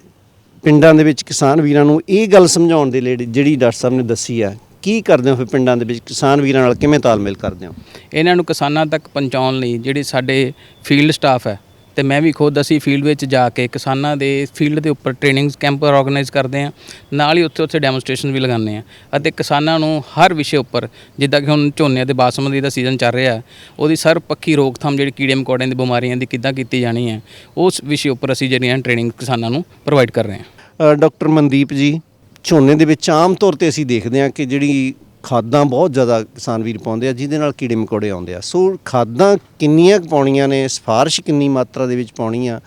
[SPEAKER 3] ਪਿੰਡਾਂ ਦੇ ਵਿੱਚ ਕਿਸਾਨ ਵੀਰਾਂ ਨੂੰ ਇਹ ਗੱਲ ਸਮਝਾਉਣ ਦੇ ਲਈ ਜਿਹੜੀ ਡਾਕਟਰ ਸਾਹਿਬ ਨੇ ਦੱਸੀ ਆ ਕੀ ਕਰਦੇ ਹੋ ਫਿਰ ਪਿੰਡਾਂ ਦੇ ਵਿੱਚ ਕਿਸਾਨ ਵੀਰਾਂ ਨਾਲ ਕਿਵੇਂ ਤਾਲਮੇਲ ਕਰਦੇ ਹੋ?
[SPEAKER 6] ਇਹਨਾਂ ਨੂੰ ਕਿਸਾਨਾਂ ਤੱਕ ਪਹੁੰਚਾਉਣ ਲਈ ਜਿਹੜੀ ਸਾਡੇ ਫੀਲਡ ਸਟਾਫ ਹੈ ਤੇ ਮੈਂ ਵੀ ਖੁਦ ਅਸੀਂ ਫੀਲਡ ਵਿੱਚ ਜਾ ਕੇ ਕਿਸਾਨਾਂ ਦੇ ਫੀਲਡ ਦੇ ਉੱਪਰ ਟ੍ਰੇਨਿੰਗ ਕੈਂਪ ਆਰਗੇਨਾਈਜ਼ ਕਰਦੇ ਹਾਂ, ਨਾਲ ਹੀ ਉੱਥੇ ਉੱਥੇ ਡੈਮੋਸਟ੍ਰੇਸ਼ਨ ਵੀ ਲਗਾਉਂਦੇ ਹਾਂ ਅਤੇ ਕਿਸਾਨਾਂ ਨੂੰ ਹਰ ਵਿਸ਼ੇ ਉੱਪਰ, ਜਿੱਦਾਂ ਕਿ ਹੁਣ ਝੋਨੇ ਦੇ ਬਾਸਮਤੀ ਦਾ ਸੀਜ਼ਨ ਚੱਲ ਰਿਹਾ, ਉਹਦੀ ਸਰਬ ਪੱਖੀ ਰੋਕਥਾਮ ਜਿਹੜੀ ਕੀੜੇ ਮਕੌੜਿਆਂ ਦੀ ਬਿਮਾਰੀਆਂ ਦੀ ਕਿੱਦਾਂ ਕੀਤੀ ਜਾਣੀ ਹੈ, ਉਸ ਵਿਸ਼ੇ ਉੱਪਰ ਅਸੀਂ ਜਿਹੜੀਆਂ ਟ੍ਰੇਨਿੰਗ ਕਿਸਾਨਾਂ ਨੂੰ ਪ੍ਰੋਵਾਈਡ ਕਰ ਰਹੇ ਹਾਂ।
[SPEAKER 3] ਡਾਕਟਰ ਮਨਦੀਪ ਜੀ, ਝੋਨੇ ਦੇ ਵਿੱਚ ਆਮ ਤੌਰ ਤੇ ਅਸੀਂ ਦੇਖਦੇ ਹਾਂ ਕਿ ਜਿਹੜੀ ਖਾਦਾਂ ਬਹੁਤ ਜ਼ਿਆਦਾ ਕਿਸਾਨ ਵੀਰ ਪਾਉਂਦੇ ਆ, ਜਿਹਦੇ ਨਾਲ ਕੀੜੇ ਮਕੌੜੇ ਆਉਂਦੇ ਆ। ਸੋ ਖਾਦਾਂ ਕਿੰਨੀਆਂ ਕੁ ਪਾਉਣੀਆਂ ਨੇ, ਸਿਫਾਰਿਸ਼ ਕਿੰਨੀ ਮਾਤਰਾ ਦੇ ਵਿੱਚ ਪਾਉਣੀ ਆ,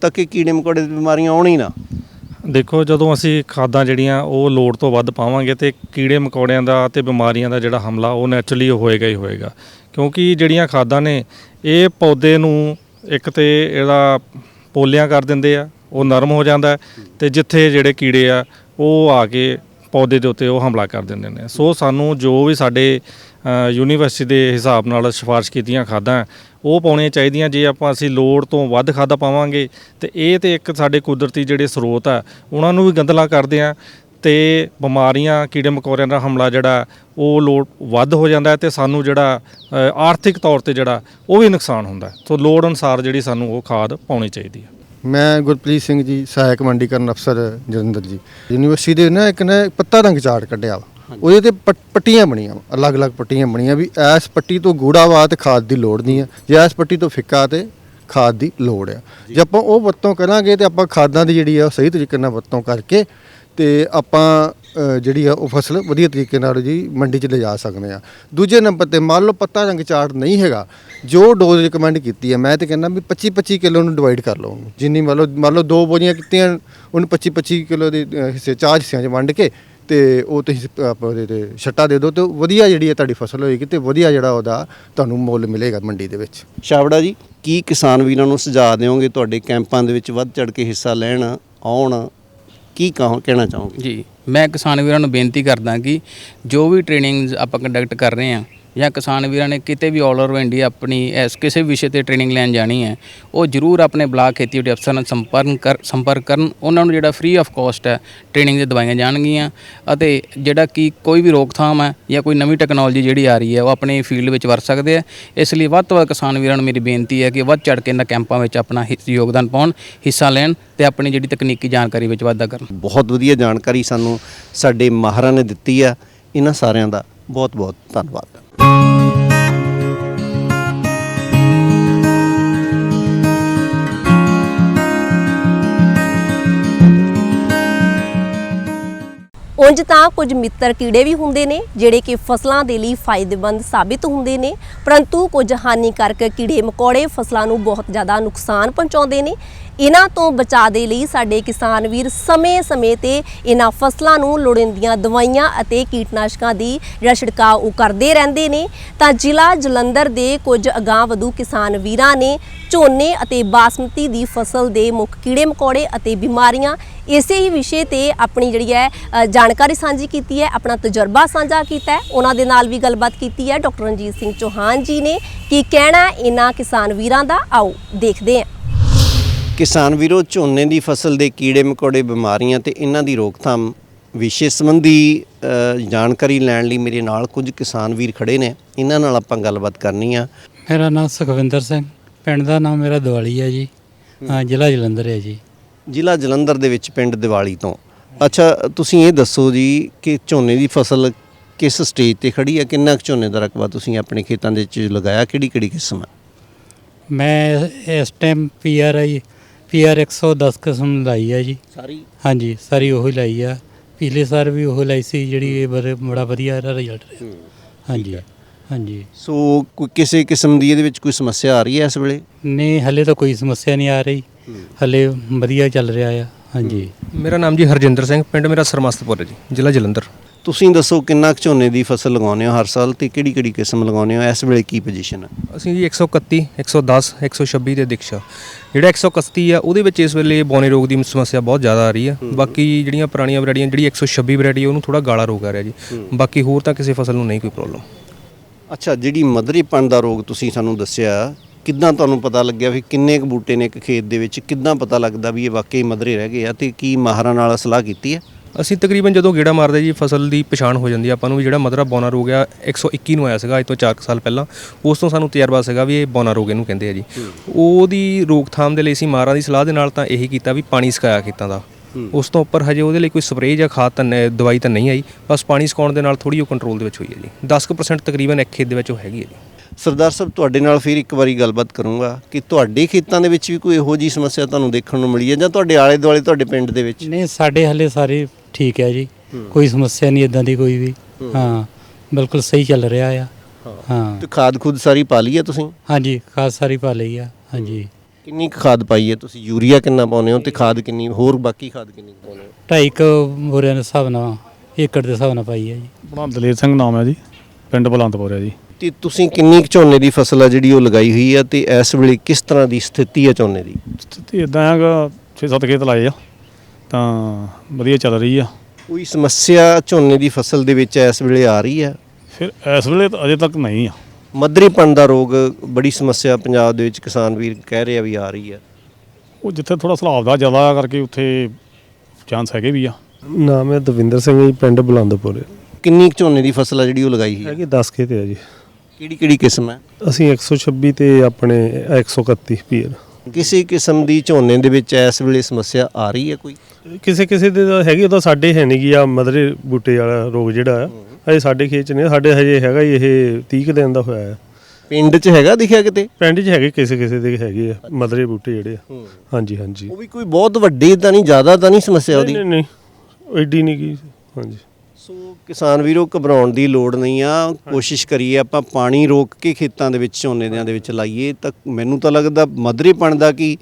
[SPEAKER 3] ਤਾਂ ਕਿ ਕੀੜੇ ਮਕੌੜੇ ਦੀ ਬਿਮਾਰੀਆਂ ਆਉਣ ਹੀ ਨਾ।
[SPEAKER 7] ਦੇਖੋ, ਜਦੋਂ ਅਸੀਂ ਖਾਦਾਂ ਜਿਹੜੀਆਂ, ਉਹ ਲੋੜ ਤੋਂ ਵੱਧ ਪਾਵਾਂਗੇ ਤੇ ਕੀੜੇ ਮਕੌੜਿਆਂ ਦਾ ਤੇ ਬਿਮਾਰੀਆਂ ਦਾ ਜਿਹੜਾ ਹਮਲਾ, ਉਹ ਨੈਚੁਰਲੀ ਹੋਏਗਾ ਹੀ ਹੋਏਗਾ। ਕਿਉਂਕਿ ਜਿਹੜੀਆਂ ਖਾਦਾਂ ਨੇ, ਇਹ ਪੌਦੇ ਨੂੰ ਇੱਕ ਤੇ ਇਹਦਾ ਪੋਲਿਆਂ ਕਰ ਦਿੰਦੇ ਆ, ਉਹ ਨਰਮ ਹੋ ਜਾਂਦਾ ਹੈ ਤੇ ਜਿੱਥੇ ਜਿਹੜੇ ਕੀੜੇ ਆ, ਉਹ ਆ ਕੇ ਪੌਦੇ ਦੇ ਉੱਤੇ ਉਹ ਹਮਲਾ ਕਰ ਦਿੰਦੇ ਨੇ। ਸੋ ਸਾਨੂੰ ਜੋ ਵੀ ਸਾਡੇ ਯੂਨੀਵਰਸਿਟੀ ਦੇ ਹਿਸਾਬ ਨਾਲ ਸਿਫਾਰਿਸ਼ ਕੀਤੀਆਂ ਖਾਦਾਂ, ਉਹ ਪਾਉਣੀਆਂ ਚਾਹੀਦੀਆਂ। ਜੇ ਆਪਾਂ ਅਸੀਂ ਲੋੜ ਤੋਂ ਵੱਧ ਖਾਦਾਂ ਪਾਵਾਂਗੇ, ਤੇ ਇਹ ਤੇ ਇੱਕ ਸਾਡੇ ਕੁਦਰਤੀ ਜਿਹੜੇ ਸਰੋਤ ਆ, ਉਹਨਾਂ ਨੂੰ ਵੀ ਗੰਦਲਾ ਕਰਦੇ ਆ ਤੇ ਬਿਮਾਰੀਆਂ, ਕੀੜੇ ਮਕੌੜਿਆਂ ਦਾ ਹਮਲਾ ਜਿਹੜਾ, ਉਹ ਲੋੜ ਵੱਧ ਹੋ ਜਾਂਦਾ ਹੈ ਤੇ ਸਾਨੂੰ ਜਿਹੜਾ ਆਰਥਿਕ ਤੌਰ ਤੇ ਜਿਹੜਾ, ਉਹ ਵੀ ਨੁਕਸਾਨ ਹੁੰਦਾ ਸੋ ਲੋੜ ਅਨੁਸਾਰ ਜਿਹੜੀ ਸਾਨੂੰ ਉਹ ਖਾਦ ਪਾਉਣੀ ਚਾਹੀਦੀ ਹੈ।
[SPEAKER 8] ਮੈਂ ਗੁਰਪ੍ਰੀਤ ਸਿੰਘ ਜੀ ਸਹਾਇਕ ਮੰਡੀਕਰਨ ਅਫਸਰ ਜਲੰਧਰ ਜੀ। ਯੂਨੀਵਰਸਿਟੀ ਦੇ ਨਾ ਇੱਕ ਨਾ ਪੱਤਾ ਰੰਗ ਚਾਰਟ ਕੱਢਿਆ ਵਾ। ਉਹਦੇ ਤੇ ਪੱਟ- ਪੱਟੀਆਂ ਬਣੀਆਂ ਵਾ ਅਲੱਗ-ਅਲੱਗ ਪੱਟੀਆਂ ਬਣੀਆਂ ਵੀ ਇਸ ਪੱਟੀ ਤੋਂ ਗੂੜਾ ਵਾ ਤੇ ਖਾਦ ਦੀ ਲੋੜ ਨਹੀਂ ਆ। ਜੇ ਇਸ ਪੱਟੀ ਤੋਂ ਫਿੱਕਾ ਤੇ ਖਾਦ ਦੀ ਲੋੜ ਆ। ਜੇ ਆਪਾਂ ਉਹ ਵਰਤੋਂ ਕਰਾਂਗੇ ਤੇ ਆਪਾਂ ਖਾਦਾਂ ਦੀ ਜਿਹੜੀ ਆ ਉਹ ਸਹੀ ਤਰੀਕੇ ਨਾਲ ਵਰਤੋਂ ਕਰਕੇ ਤੇ ਆਪਾਂ ਅ, ਜਿਹੜੀ ਆ ਉਹ ਫਸਲ ਵਧੀਆ ਤਰੀਕੇ ਨਾਲ ਜੀ ਮੰਡੀ 'ਚ ਲਿਜਾ ਸਕਦੇ ਆ। ਦੂਜੇ ਨੰਬਰ ਤੇ ਮੰਨ ਲਓ ਪੱਤਾ ਰੰਗ ਚਾਰਟ ਨਹੀਂ ਹੈਗਾ ਜੋ ਡੋਜ਼ ਰਿਕਮੈਂਡ ਕੀਤੀ ਹੈ ਮੈਂ ਤੇ ਕਹਿੰਦਾ ਵੀ 25 25 ਕਿਲੋ ਨੂੰ ਡਿਵਾਈਡ ਕਰ ਲਓ ਉਹਨੂੰ। ਜਿੰਨੀ ਮੰਨ ਲਓ ਮੰਨ ਲਓ ਦੋ ਬੋਰੀਆਂ ਕੀਤੀਆਂ ਉਹਨੂੰ 25 25 ਕਿਲੋ ਦੇ ਅ, ਹਿੱਸੇ ਚਾਰ ਹਿੱਸਿਆਂ 'ਚ ਵੰਡ ਕੇ ਤੇ ਉਹ ਤੁਸੀਂ ਆਪ ਉਹਦੇ ਤੇ ਛੱਟਾ ਦੇ ਦਿਓ ਤੇ ਵਧੀਆ ਜਿਹੜੀ ਹੈ ਤੁਹਾਡੀ ਫਸਲ ਹੋਏਗੀ ਤੇ ਵਧੀਆ ਜਿਹੜਾ ਉਹਦਾ ਤੁਹਾਨੂੰ ਮੁੱਲ ਮਿਲੇਗਾ ਮੰਡੀ ਦੇ ਵਿੱਚ।
[SPEAKER 3] ਛਾਬੜਾ ਜੀ ਕੀ ਕਿਸਾਨ ਵੀਰਾਂ ਨੂੰ ਸੁਝਾਅ ਦਿਓਗੇ? ਤੁਹਾਡੇ ਕੈਂਪਾਂ ਦੇ ਵਿੱਚ ਵੱਧ ਚੜ ਕੇ ਹਿੱਸਾ ਲੈਣ ਆਉਣ ਕੀ ਕਹੋ ਕਹਿਣਾ ਚਾਹੋਗੇ?
[SPEAKER 6] ਜੀ ਮੈਂ ਕਿਸਾਨ ਵੀਰਾਂ ਨੂੰ ਬੇਨਤੀ ਕਰਦਾ ਕਿ ਜੋ ਵੀ ਟ੍ਰੇਨਿੰਗਸ ਆਪਾਂ ਕੰਡਕਟ ਕਰ ਰਹੇ ਹਾਂ ਜਾਂ ਕਿਸਾਨ ਵੀਰਾਂ ਨੇ ਕਿਤੇ ਵੀ ਆਲ ਓਵਰ ਇੰਡੀਆ ਆਪਣੀ ਇਸ ਕਿਸੇ ਵਿਸ਼ੇ ਤੇ ਟ੍ਰੇਨਿੰਗ ਲੈਣ ਜਾਣੀ ਹੈ, ਉਹ ਜ਼ਰੂਰ ਆਪਣੇ ਬਲਾਕ ਖੇਤੀਬਾੜੀ ਅਫਸਰ ਨਾਲ ਸੰਪਰਕ ਕਰ, ਸੰਪਰਕ ਕਰਨ, ਉਹਨਾਂ ਨੂੰ ਜਿਹੜਾ ਫ੍ਰੀ ਆਫ ਕਾਸਟ ਹੈ ਟ੍ਰੇਨਿੰਗ ਦੇ ਦਵਾਈਆਂ ਜਾਣਗੀਆਂ ਅਤੇ ਜਿਹੜਾ ਕਿ ਕੋਈ ਵੀ ਰੋਕਥਾਮ ਹੈ ਜਾਂ ਕੋਈ ਨਵੀਂ ਟੈਕਨੋਲੋਜੀ ਜਿਹੜੀ ਆ ਰਹੀ ਹੈ, ਉਹ ਆਪਣੇ ਫੀਲਡ ਵਿੱਚ ਵਰਤ ਸਕਦੇ ਆ ਇਸ ਲਈ ਵੱਧ ਤੋਂ ਵੱਧ ਕਿਸਾਨ ਵੀਰਾਂ ਨੂੰ ਮੇਰੀ ਬੇਨਤੀ ਹੈ ਕਿ ਵੱਧ ਚੜ ਕੇ ਇਹਨਾਂ ਕੈਂਪਾਂ ਵਿੱਚ ਆਪਣਾ ਹਿੱਸ- ਯੋਗਦਾਨ ਪਾਉਣ, ਹਿੱਸਾ ਲੈਣ ਤੇ ਆਪਣੀ ਜਿਹੜੀ ਤਕਨੀਕੀ ਜਾਣਕਾਰੀ ਵਿੱਚ ਵਾਧਾ ਕਰਨ।
[SPEAKER 3] ਬਹੁਤ ਵਧੀਆ ਜਾਣਕਾਰੀ ਸਾਨੂੰ ਸਾਡੇ ਮਾਹਰਾਂ ਨੇ ਦਿੱਤੀ ਆ ਇਹਨਾਂ ਸਾਰਿਆਂ ਦਾ ਬਹੁਤ ਬਹੁਤ ਧੰਨਵਾਦ।
[SPEAKER 1] ਉਂਝ ਤਾਂ ਕੁਝ ਮਿੱਤਰ ਕੀੜੇ ਵੀ ਹੁੰਦੇ ਨੇ, ਜਿਹੜੇ ਕਿ ਫਸਲਾਂ ਦੇ ਲਈ ਫਾਇਦੇਮੰਦ ਸਾਬਿਤ ਹੁੰਦੇ ਨੇ, ਪਰੰਤੂ ਕੁਝ ਹਾਨੀਕਾਰਕ ਕੀੜੇ ਮਕੌੜੇ ਫਸਲਾਂ ਨੂੰ ਬਹੁਤ ਜ਼ਿਆਦਾ ਨੁਕਸਾਨ ਪਹੁੰਚਾਉਂਦੇ ਨੇ। ਇਹਨਾਂ ਤੋਂ ਬਚਾਅ ਦੇ ਲਈ ਸਾਡੇ ਕਿਸਾਨ ਵੀਰ ਸਮੇਂ-ਸਮੇਂ ਤੇ ਇਹਨਾਂ ਫਸਲਾਂ ਨੂੰ ਲੋੜੀਂਦੀਆਂ ਦਵਾਈਆਂ ਅਤੇ ਕੀਟਨਾਸ਼ਕਾਂ ਦੀ ਜਿਹੜਾ ਛਿੜਕਾਅ ਉਹ ਕਰਦੇ ਰਹਿੰਦੇ ਨੇ। ਤਾਂ ਜ਼ਿਲ੍ਹਾ ਜਲੰਧਰ ਦੇ ਕੁਝ ਅਗਾਂਹ-ਵਧੂ ਕਿਸਾਨ ਵੀਰਾਂ ਨੇ ਝੋਨੇ ਅਤੇ ਬਾਸਮਤੀ ਦੀ ਫਸਲ ਦੇ ਮੁੱਖ ਕੀੜੇ ਮਕੌੜੇ ਅਤੇ ਬਿਮਾਰੀਆਂ ਇਸੇ ਹੀ ਵਿਸ਼ੇ ਤੇ ਆਪਣੀ ਜਿਹੜੀ ਹੈ ਜਾਣਕਾਰੀ ਸਾਂਝੀ ਕੀਤੀ ਹੈ, ਆਪਣਾ ਤਜਰਬਾ ਸਾਂਝਾ ਕੀਤਾ ਹੈ। ਉਹਨਾਂ ਦੇ ਨਾਲ ਵੀ ਗੱਲਬਾਤ ਕੀਤੀ ਹੈ। ਡਾਕਟਰ ਰਣਜੀਤ ਸਿੰਘ ਚੌਹਾਨ ਜੀ ਨੇ ਕੀ ਕਹਿਣਾ ਇਹਨਾਂ ਕਿਸਾਨ ਵੀਰਾਂ ਦਾ। ਆਓ ਦੇਖਦੇ ਹਾਂ।
[SPEAKER 3] ਕਿਸਾਨ ਵੀਰੋ ਝੋਨੇ ਦੀ ਫਸਲ ਦੇ ਕੀੜੇ ਮਕੌੜੇ ਬਿਮਾਰੀਆਂ ਤੇ ਇਹਨਾਂ ਦੀ ਰੋਕਥਾਮ ਵਿਸ਼ੇ ਸੰਬੰਧੀ ਜਾਣਕਾਰੀ ਲੈਣ ਲਈ ਮੇਰੇ ਨਾਲ ਕੁਝ ਕਿਸਾਨ ਵੀਰ ਖੜੇ ਨੇ। ਇਹਨਾਂ ਨਾਲ ਆਪਾਂ ਗੱਲਬਾਤ ਕਰਨੀ ਆ।
[SPEAKER 9] ਮੇਰਾ ਨਾਮ ਸੁਖਵਿੰਦਰ ਸਿੰਘ। ਪਿੰਡ ਦਾ ਨਾਮ ਮੇਰਾ ਦਿਵਾਲੀ ਹੈ ਜੀ। ਹਾਂ ਜ਼ਿਲ੍ਹਾ ਜਲੰਧਰ ਹੈ ਜੀ।
[SPEAKER 3] ਜ਼ਿਲ੍ਹਾ ਜਲੰਧਰ ਦੇ ਵਿੱਚ ਪਿੰਡ ਦੀਵਾਲੀ ਤੋਂ। ਅੱਛਾ ਤੁਸੀਂ ਇਹ ਦੱਸੋ ਜੀ ਕਿ ਝੋਨੇ ਦੀ ਫਸਲ ਕਿਸ ਸਟੇਜ ਤੇ ਖੜੀ ਹੈ ਕਿੰਨਾ ਕੁ ਝੋਨੇ ਦਾ ਰਕਬਾ ਤੁਸੀਂ ਆਪਣੇ ਖੇਤਾਂ ਦੇ ਵਿੱਚ ਲਗਾਇਆ? ਕਿਹੜੀ ਕਿਹੜੀ ਕਿਸਮ ਹੈ
[SPEAKER 9] ਮੈਂ ਇਸ ਟਾਈਮ ਪੀਆਰ ਆਈ ਪੀਆਰ 110 ਕਿਸਮ ਲਾਈ ਹੈ ਜੀ।
[SPEAKER 3] ਸਾਰੀ?
[SPEAKER 9] ਹਾਂਜੀ ਸਾਰੀ ਉਹੀ ਲਾਈ ਆ। ਪਿਛਲੇ ਸਾਲ ਵੀ ਉਹ ਲਾਈ ਸੀ ਜਿਹੜੀ ਇਹ ਬੜੇ- ਬੜਾ ਵਧੀਆ ਇਹਦਾ ਰਿਜ਼ਲਟ ਰਿਹਾ। ਹਾਂਜੀ ਹਾਂਜੀ।
[SPEAKER 3] ਸੋ ਕੋਈ ਕਿਸੇ ਕਿਸਮ ਦੀ ਇਹਦੇ ਵਿੱਚ ਕੋਈ ਸਮੱਸਿਆ ਆ ਰਹੀ ਹੈ ਇਸ ਵੇਲੇ?
[SPEAKER 9] ਨਹੀਂ ਹਲੇ ਤਾਂ ਕੋਈ ਸਮੱਸਿਆ ਨਹੀਂ ਆ ਰਹੀ। ਹਲੇ ਵਧੀਆ ਚੱਲ ਰਿਹਾ ਆ। ਹਾਂਜੀ।
[SPEAKER 10] ਮੇਰਾ ਨਾਮ ਜੀ ਹਰਜਿੰਦਰ ਸਿੰਘ ਪਿੰਡ ਮੇਰਾ ਸਰਮਸਤਪੁਰ ਹੈ ਜੀ ਜ਼ਿਲ੍ਹਾ ਜਲੰਧਰ।
[SPEAKER 3] ਤੁਸੀਂ ਦੱਸੋ ਕਿੰਨਾ ਕੁ ਝੋਨੇ ਦੀ ਫਸਲ ਲਗਾਉਂਦੇ ਹੋ ਹਰ ਸਾਲ ਤੇ ਕਿਹੜੀ ਕਿਹੜੀ ਕਿਸਮ ਲਗਾਉਂਦੇ ਹੋ? ਇਸ ਵੇਲੇ ਕੀ ਪੋਜੀਸ਼ਨ ਹੈ
[SPEAKER 10] ਅਸੀਂ ਜੀ 131 110 126 ਦੇ ਦਿਕਸ਼ਾ। ਜਿਹੜਾ 131 ਆ ਉਹਦੇ ਵਿੱਚ ਇਸ ਵੇਲੇ ਬੌਨੇ ਰੋਗ ਦੀ ਸਮੱਸਿਆ ਬਹੁਤ ਜ਼ਿਆਦਾ ਆ ਰਹੀ ਹੈ। ਬਾਕੀ ਜਿਹੜੀਆਂ ਪੁਰਾਣੀਆਂ ਵੈਰਾਈਟੀਆਂ ਜਿਹੜੀ 126 ਵੈਰਾਈਟੀ ਉਹਨੂੰ ਥੋੜਾ ਗਾਲਾ ਰੋਗ ਆ ਰਿਹਾ ਜੀ। ਬਾਕੀ ਹੋਰ ਤਾਂ ਕਿਸੇ ਫਸਲ ਨੂੰ ਨਹੀਂ ਕੋਈ ਪ੍ਰੋਬਲਮ
[SPEAKER 3] ਅੱਛਾ ਜਿਹੜੀ ਮਧਰੀਪਣ ਦਾ ਰੋਗ ਤੁਸੀਂ ਸਾਨੂੰ ਦੱਸਿਆ ਕਿੱਦਾਂ ਤੁਹਾਨੂੰ ਪਤਾ ਲੱਗਿਆ ਵੀ ਕਿੰਨੇ ਕੁ ਬੂਟੇ ਨੇ ਇੱਕ ਖੇਤ ਦੇ ਵਿੱਚ? ਕਿੱਦਾਂ ਪਤਾ ਲੱਗਦਾ ਵੀ ਇਹ ਵਾਕਈ ਮਧਰੇ ਰਹਿ ਗਏ ਆ ਤੇ ਕੀ ਮਾਹਰਾਂ ਨਾਲ ਸਲਾਹ ਕੀਤੀ ਹੈ
[SPEAKER 10] ਅਸੀਂ ਤਕਰੀਬਨ ਜਦੋਂ ਗੇੜਾ ਮਾਰਦੇ ਜੀ ਫਸਲ ਦੀ ਪਛਾਣ ਹੋ ਜਾਂਦੀ ਆ। ਆਪਾਂ ਨੂੰ ਵੀ ਜਿਹੜਾ ਮਧਰਾ ਬੌਨਾ ਰੋਗ ਆ 121 ਨੂੰ ਆਇਆ ਸੀਗਾ ਅੱਜ ਤੋਂ 4 ਸਾਲ ਪਹਿਲਾਂ। ਉਸ ਤੋਂ ਸਾਨੂੰ ਤਜਰਬਾ ਸੀਗਾ ਵੀ ਇਹ ਬੌਨਾ ਰੋਗ ਇਹਨੂੰ ਕਹਿੰਦੇ ਆ ਜੀ। ਉਹਦੀ ਰੋਕਥਾਮ ਦੇ ਲਈ ਅਸੀਂ ਮਾਰਾਂ ਦੀ ਸਲਾਹ ਦੇ ਨਾਲ ਤਾਂ ਇਹੀ ਕੀਤਾ ਵੀ ਪਾਣੀ ਸਕਾਇਆ ਖੇਤਾਂ ਦਾ। ਉਸ ਤੋਂ ਉੱਪਰ ਹਜੇ ਉਹਦੇ ਲਈ ਕੋਈ ਸਪਰੇਅ ਜਾਂ ਖਾਦ ਤਾਂ ਦਵਾਈ ਤਾਂ ਨਹੀਂ ਆਈ। ਬਸ ਪਾਣੀ ਸਕਾਉਣ ਦੇ ਨਾਲ ਥੋੜੀ ਉਹ ਕੰਟਰੋਲ ਦੇ ਵਿੱਚ ਹੋਈ ਹੈ ਜੀ। 10% ਤਕਰੀਬਨ ਇੱਕ ਖੇਤ ਦੇ ਵਿੱਚ ਉਹ ਹੈਗੀ ਹੈ ਜੀ।
[SPEAKER 3] ਸਰਦਾਰ ਸਾਹਿਬ ਤੁਹਾਡੇ ਨਾਲ ਫਿਰ ਇੱਕ ਵਾਰੀ ਗੱਲਬਾਤ ਕਰੂੰਗਾ ਕਿ ਤੁਹਾਡੇ ਖੇਤਾਂ ਦੇ ਵਿੱਚ ਵੀ ਕੋਈ ਇਹੋ ਜੀ ਸਮੱਸਿਆ ਤੁਹਾਨੂੰ ਦੇਖਣ ਨੂੰ ਮਿਲੀ ਹੈ ਜਾਂ ਤੁਹਾਡੇ ਆਲੇ ਦੁਆਲੇ ਤੁਹਾਡੇ ਪਿੰਡ ਦੇ ਵਿੱਚ?
[SPEAKER 9] ਨਹੀਂ ਸਾਡੇ ਹਲੇ ਸਾਰੇ ਠੀਕ ਹੈ ਜੀ। ਕੋਈ ਸਮੱਸਿਆ ਨਹੀਂ ਇਦਾਂ ਦੀ ਕੋਈ ਵੀ। ਹਾਂ। ਬਿਲਕੁਲ ਸਹੀ ਚੱਲ ਰਿਹਾ ਆ। ਹਾਂ।
[SPEAKER 3] ਤੇ ਖਾਦ ਖੁਦ ਸਾਰੀ ਪਾ ਲਈ ਹੈ ਤੁਸੀਂ?
[SPEAKER 9] ਹਾਂਜੀ ਖਾਸ ਸਾਰੀ ਪਾ ਲਈ ਆ। ਹਾਂਜੀ।
[SPEAKER 3] ਕਿੰਨੀ ਕੁ ਖਾਦ ਪਾਈ ਹੈ ਤੁਸੀਂ? ਯੂਰੀਆ ਕਿੰਨਾ ਪਾਉਂਦੇ ਹੋ ਤੇ ਖਾਦ ਕਿੰਨੀ ਹੋਰ ਬਾਕੀ ਖਾਦ ਕਿੰਨੀ ਕੁ ਪਾਉਂਦੇ ਹੋ?
[SPEAKER 9] ਢਾਈ ਕੁ ਬੋਰਿਆਂ ਦੇ ਹਿਸਾਬ ਨਾਲ ਏਕੜ ਦੇ ਹਿਸਾਬ ਨਾਲ ਪਾਈ ਹੈ ਜੀ।
[SPEAKER 11] ਆਪਣਾ ਦਲੇਰ ਸਿੰਘ ਨਾਮ ਹੈ ਜੀ ਪਿੰਡ ਬਲੰਦਪੁਰ ਹੈ ਜੀ।
[SPEAKER 3] ਤੇ ਤੁਸੀਂ ਕਿੰਨੀ ਕੁ ਝੋਨੇ ਦੀ ਫਸਲ ਆ ਜਿਹੜੀ ਉਹ ਲਗਾਈ ਹੋਈ ਹੈ ਤੇ ਇਸ ਵੇਲੇ ਕਿਸ ਤਰ੍ਹਾਂ ਦੀ ਸਥਿਤੀ ਹੈ ਝੋਨੇ ਦੀ?
[SPEAKER 11] ਸਥਿਤੀ ਇਦਾਂ ਹੈਗਾ 6-7 ਖੇਤ ਲਾਏ ਆ। ਤਾਂ ਵਧੀਆ ਚੱਲ ਰਹੀ ਆ।
[SPEAKER 3] ਕੋਈ ਸਮੱਸਿਆ ਝੋਨੇ ਦੀ ਫਸਲ ਦੇ ਵਿੱਚ ਇਸ ਵੇਲੇ ਆ ਰਹੀ ਹੈ
[SPEAKER 11] ਫਿਰ ਇਸ ਵੇਲੇ ਤਾਂ ਅਜੇ ਤੱਕ ਨਹੀਂ ਆ।
[SPEAKER 3] ਮਧਰੀਪਣ ਦਾ ਰੋਗ ਬੜੀ ਸਮੱਸਿਆ ਪੰਜਾਬ ਦੇ ਵਿੱਚ ਕਿਸਾਨ ਵੀਰ ਕਹਿ ਰਹੇ ਆ ਵੀ ਆ ਰਹੀ ਆ।
[SPEAKER 11] ਉਹ ਜਿੱਥੇ ਥੋੜਾ ਸਲਾਬ ਦਾ ਜ਼ਿਆਦਾ ਕਰਕੇ ਉੱਥੇ ਚਾਂਸ ਹੈਗੇ ਵੀ ਆ।
[SPEAKER 12] ਨਾਮ ਹੈ ਦਵਿੰਦਰ ਸਿੰਘ ਜੀ ਪਿੰਡ ਬੁਲੰਦਪੁਰ।
[SPEAKER 3] ਕਿੰਨੀ ਕੁ ਝੋਨੇ ਦੀ ਫਸਲ ਆ ਜਿਹੜੀ ਉਹ ਲਗਾਈ ਹੈ
[SPEAKER 12] ਹੈਗੀ 10 ਖੇਤ ਹੈ ਜੀ।
[SPEAKER 3] ਕਿਹੜੀ ਕਿਹੜੀ ਕਿਸਮ ਹੈ?
[SPEAKER 12] ਅਸੀਂ 126 ਤੇ ਆਪਣੇ 131 ਪੀਰ
[SPEAKER 3] ਕਿਸੇ ਕਿਸਮ ਦੀ ਝੋਨੇ ਦੇ ਵਿੱਚ ਇਸ ਵੇਲੇ ਸਮੱਸਿਆ ਆ ਰਹੀ ਹੈ ਕੋਈ?
[SPEAKER 12] ਕਿਸੇ ਕਿਸੇ ਦੇ ਤਾਂ ਹੈਗੀ ਉਹਦਾ ਸਾਡੇ ਹੈ ਨਹੀਂ ਆ ਮਦਰੇ ਬੂਟੇ ਵਾਲਾ ਰੋਗ ਜਿਹੜਾ ਆ ਹਜੇ ਸਾਡੇ ਖੇਤ ਚ ਨਹੀਂ ਸਾਡੇ ਹਜੇ ਹੈਗਾ ਇਹ 30 ਕੁ ਦਿਨ ਦਾ ਹੋਇਆ ਹੈ।
[SPEAKER 3] ਪਿੰਡ 'ਚ ਹੈਗਾ ਦਿਖਿਆ ਕਿਤੇ?
[SPEAKER 12] ਪਿੰਡ 'ਚ ਹੈਗੇ ਕਿਸੇ ਕਿਸੇ ਦੇ ਹੈਗੇ ਆ ਮਦਰੇ ਬੂਟੇ ਜਿਹੜੇ ਆ। ਹਾਂਜੀ ਹਾਂਜੀ।
[SPEAKER 3] ਉਹ ਵੀ ਕੋਈ ਬਹੁਤ ਵੱਡੀ ਤਾਂ ਨਹੀਂ ਜ਼ਿਆਦਾ ਤਾਂ ਨਹੀਂ ਸਮੱਸਿਆ ਉਹਦੀ?
[SPEAKER 12] ਨਹੀਂ ਨਹੀਂ ਐਡੀ ਨਹੀਂ ਗੀ। ਹਾਂਜੀ।
[SPEAKER 3] ਸੋ ਕਿਸਾਨ ਵੀਰੋ ਘਬਰਾਉਣ ਦੀ ਲੋੜ ਨਹੀਂ ਆ। ਕੋਸ਼ਿਸ਼ ਕਰੀਏ ਆਪਾਂ ਪਾਣੀ ਰੋਕ ਕੇ ਖੇਤਾਂ ਦੇ ਵਿੱਚ ਝੋਨੇ ਦਿਆਂ ਦੇ ਵਿੱਚ ਲਾਈਏ। ਤਾਂ ਮੈਨੂੰ ਤਾਂ ਲੱਗਦਾ ਮਧਰੀਪਣ ਦਾ ਕੀ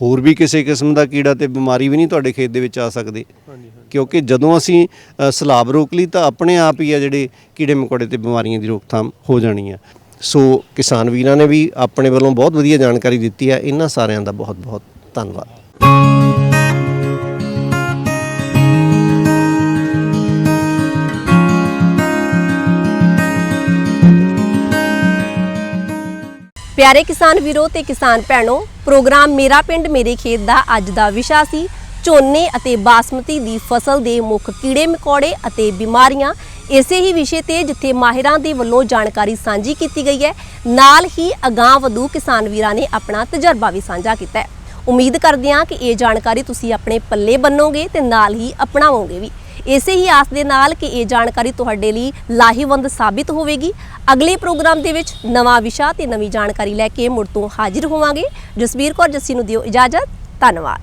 [SPEAKER 3] ਹੋਰ ਵੀ ਕਿਸੇ ਕਿਸਮ ਦਾ ਕੀੜਾ ਤੇ ਬਿਮਾਰੀ ਵੀ ਨਹੀਂ ਤੁਹਾਡੇ ਖੇਤ ਦੇ ਵਿੱਚ ਆ ਸਕਦੇ। ਕਿਉਂਕਿ ਜਦੋਂ ਅਸੀਂ ਅ, ਸਲਾਬ ਰੋਕ ਲਈ ਤਾਂ ਆਪਣੇ ਆਪ ਹੀ ਆ ਜਿਹੜੇ ਕੀੜੇ ਮકોੜੇ ਤੇ ਬਿਮਾਰੀਆਂ ਦੀ ਰੋਕਥਾਮ ਹੋ ਜਾਣੀ ਆ। ਸੋ ਕਿਸਾਨ ਵੀਰਾਂ ਨੇ ਵੀ ਆਪਣੇ ਵੱਲੋਂ ਬਹੁਤ ਵਧੀਆ ਜਾਣਕਾਰੀ ਦਿੱਤੀ ਹੈ ਇਹਨਾਂ ਸਾਰਿਆਂ ਦਾ ਬਹੁਤ ਬਹੁਤ ਧੰਨਵਾਦ।
[SPEAKER 1] ਪਿਆਰੇ ਕਿਸਾਨ ਵੀਰੋ ਤੇ ਕਿਸਾਨ ਭੈਣੋ, ਪ੍ਰੋਗਰਾਮ ਮੇਰਾ ਪਿੰਡ, ਮੇਰੇ ਖੇਤ ਦਾ ਅੱਜ ਦਾ ਵਿਸ਼ਾ ਸੀ, ਝੋਨੇ ਅਤੇ ਬਾਸਮਤੀ ਦੀ ਫਸਲ ਦੇ ਮੁੱਖ ਕੀੜੇ ਮਕੌੜੇ ਅਤੇ ਬਿਮਾਰੀਆਂ। ਇਸੇ ਹੀ ਵਿਸ਼ੇ ਤੇ ਜਿੱਥੇ ਮਾਹਿਰਾਂ ਦੇ ਵੱਲੋਂ ਜਾਣਕਾਰੀ ਸਾਂਝੀ ਕੀਤੀ ਗਈ ਹੈ, ਨਾਲ ਹੀ ਅਗਾਂਹ ਵਧੂ ਕਿਸਾਨ ਵੀਰਾਂ ਨੇ ਆਪਣਾ ਤਜਰਬਾ ਵੀ ਸਾਂਝਾ ਕੀਤਾ ਹੈ। ਉਮੀਦ ਕਰਦੇ ਹਾਂ ਕਿ ਇਹ ਜਾਣਕਾਰੀ ਤੁਸੀਂ ਆਪਣੇ ਪੱਲੇ ਬੰਨੋਗੇ ਤੇ ਨਾਲ ਹੀ ਅਪਣਾਵੋਗੇ ਵੀ। ਇਸੇ ਹੀ ਆਸ ਦੇ ਨਾਲ ਕਿ ਇਹ ਜਾਣਕਾਰੀ ਤੁਹਾਡੇ ਲਈ ਲਾਹੇਵੰਦ ਸਾਬਿਤ ਹੋਵੇਗੀ। ਅਗਲੇ ਪ੍ਰੋਗਰਾਮ ਦੇ ਵਿੱਚ ਨਵਾਂ ਵਿਸ਼ਾ ਤੇ ਨਵੀਂ ਜਾਣਕਾਰੀ ਲੈ ਕੇ ਮੁੜ ਤੋਂ ਹਾਜ਼ਰ ਹੋਵਾਂਗੇ। ਜਸਬੀਰ ਕੌਰ, ਜੱਸੀ ਨੂੰ ਦਿਓ ਇਜਾਜ਼ਤ। ਧੰਨਵਾਦ।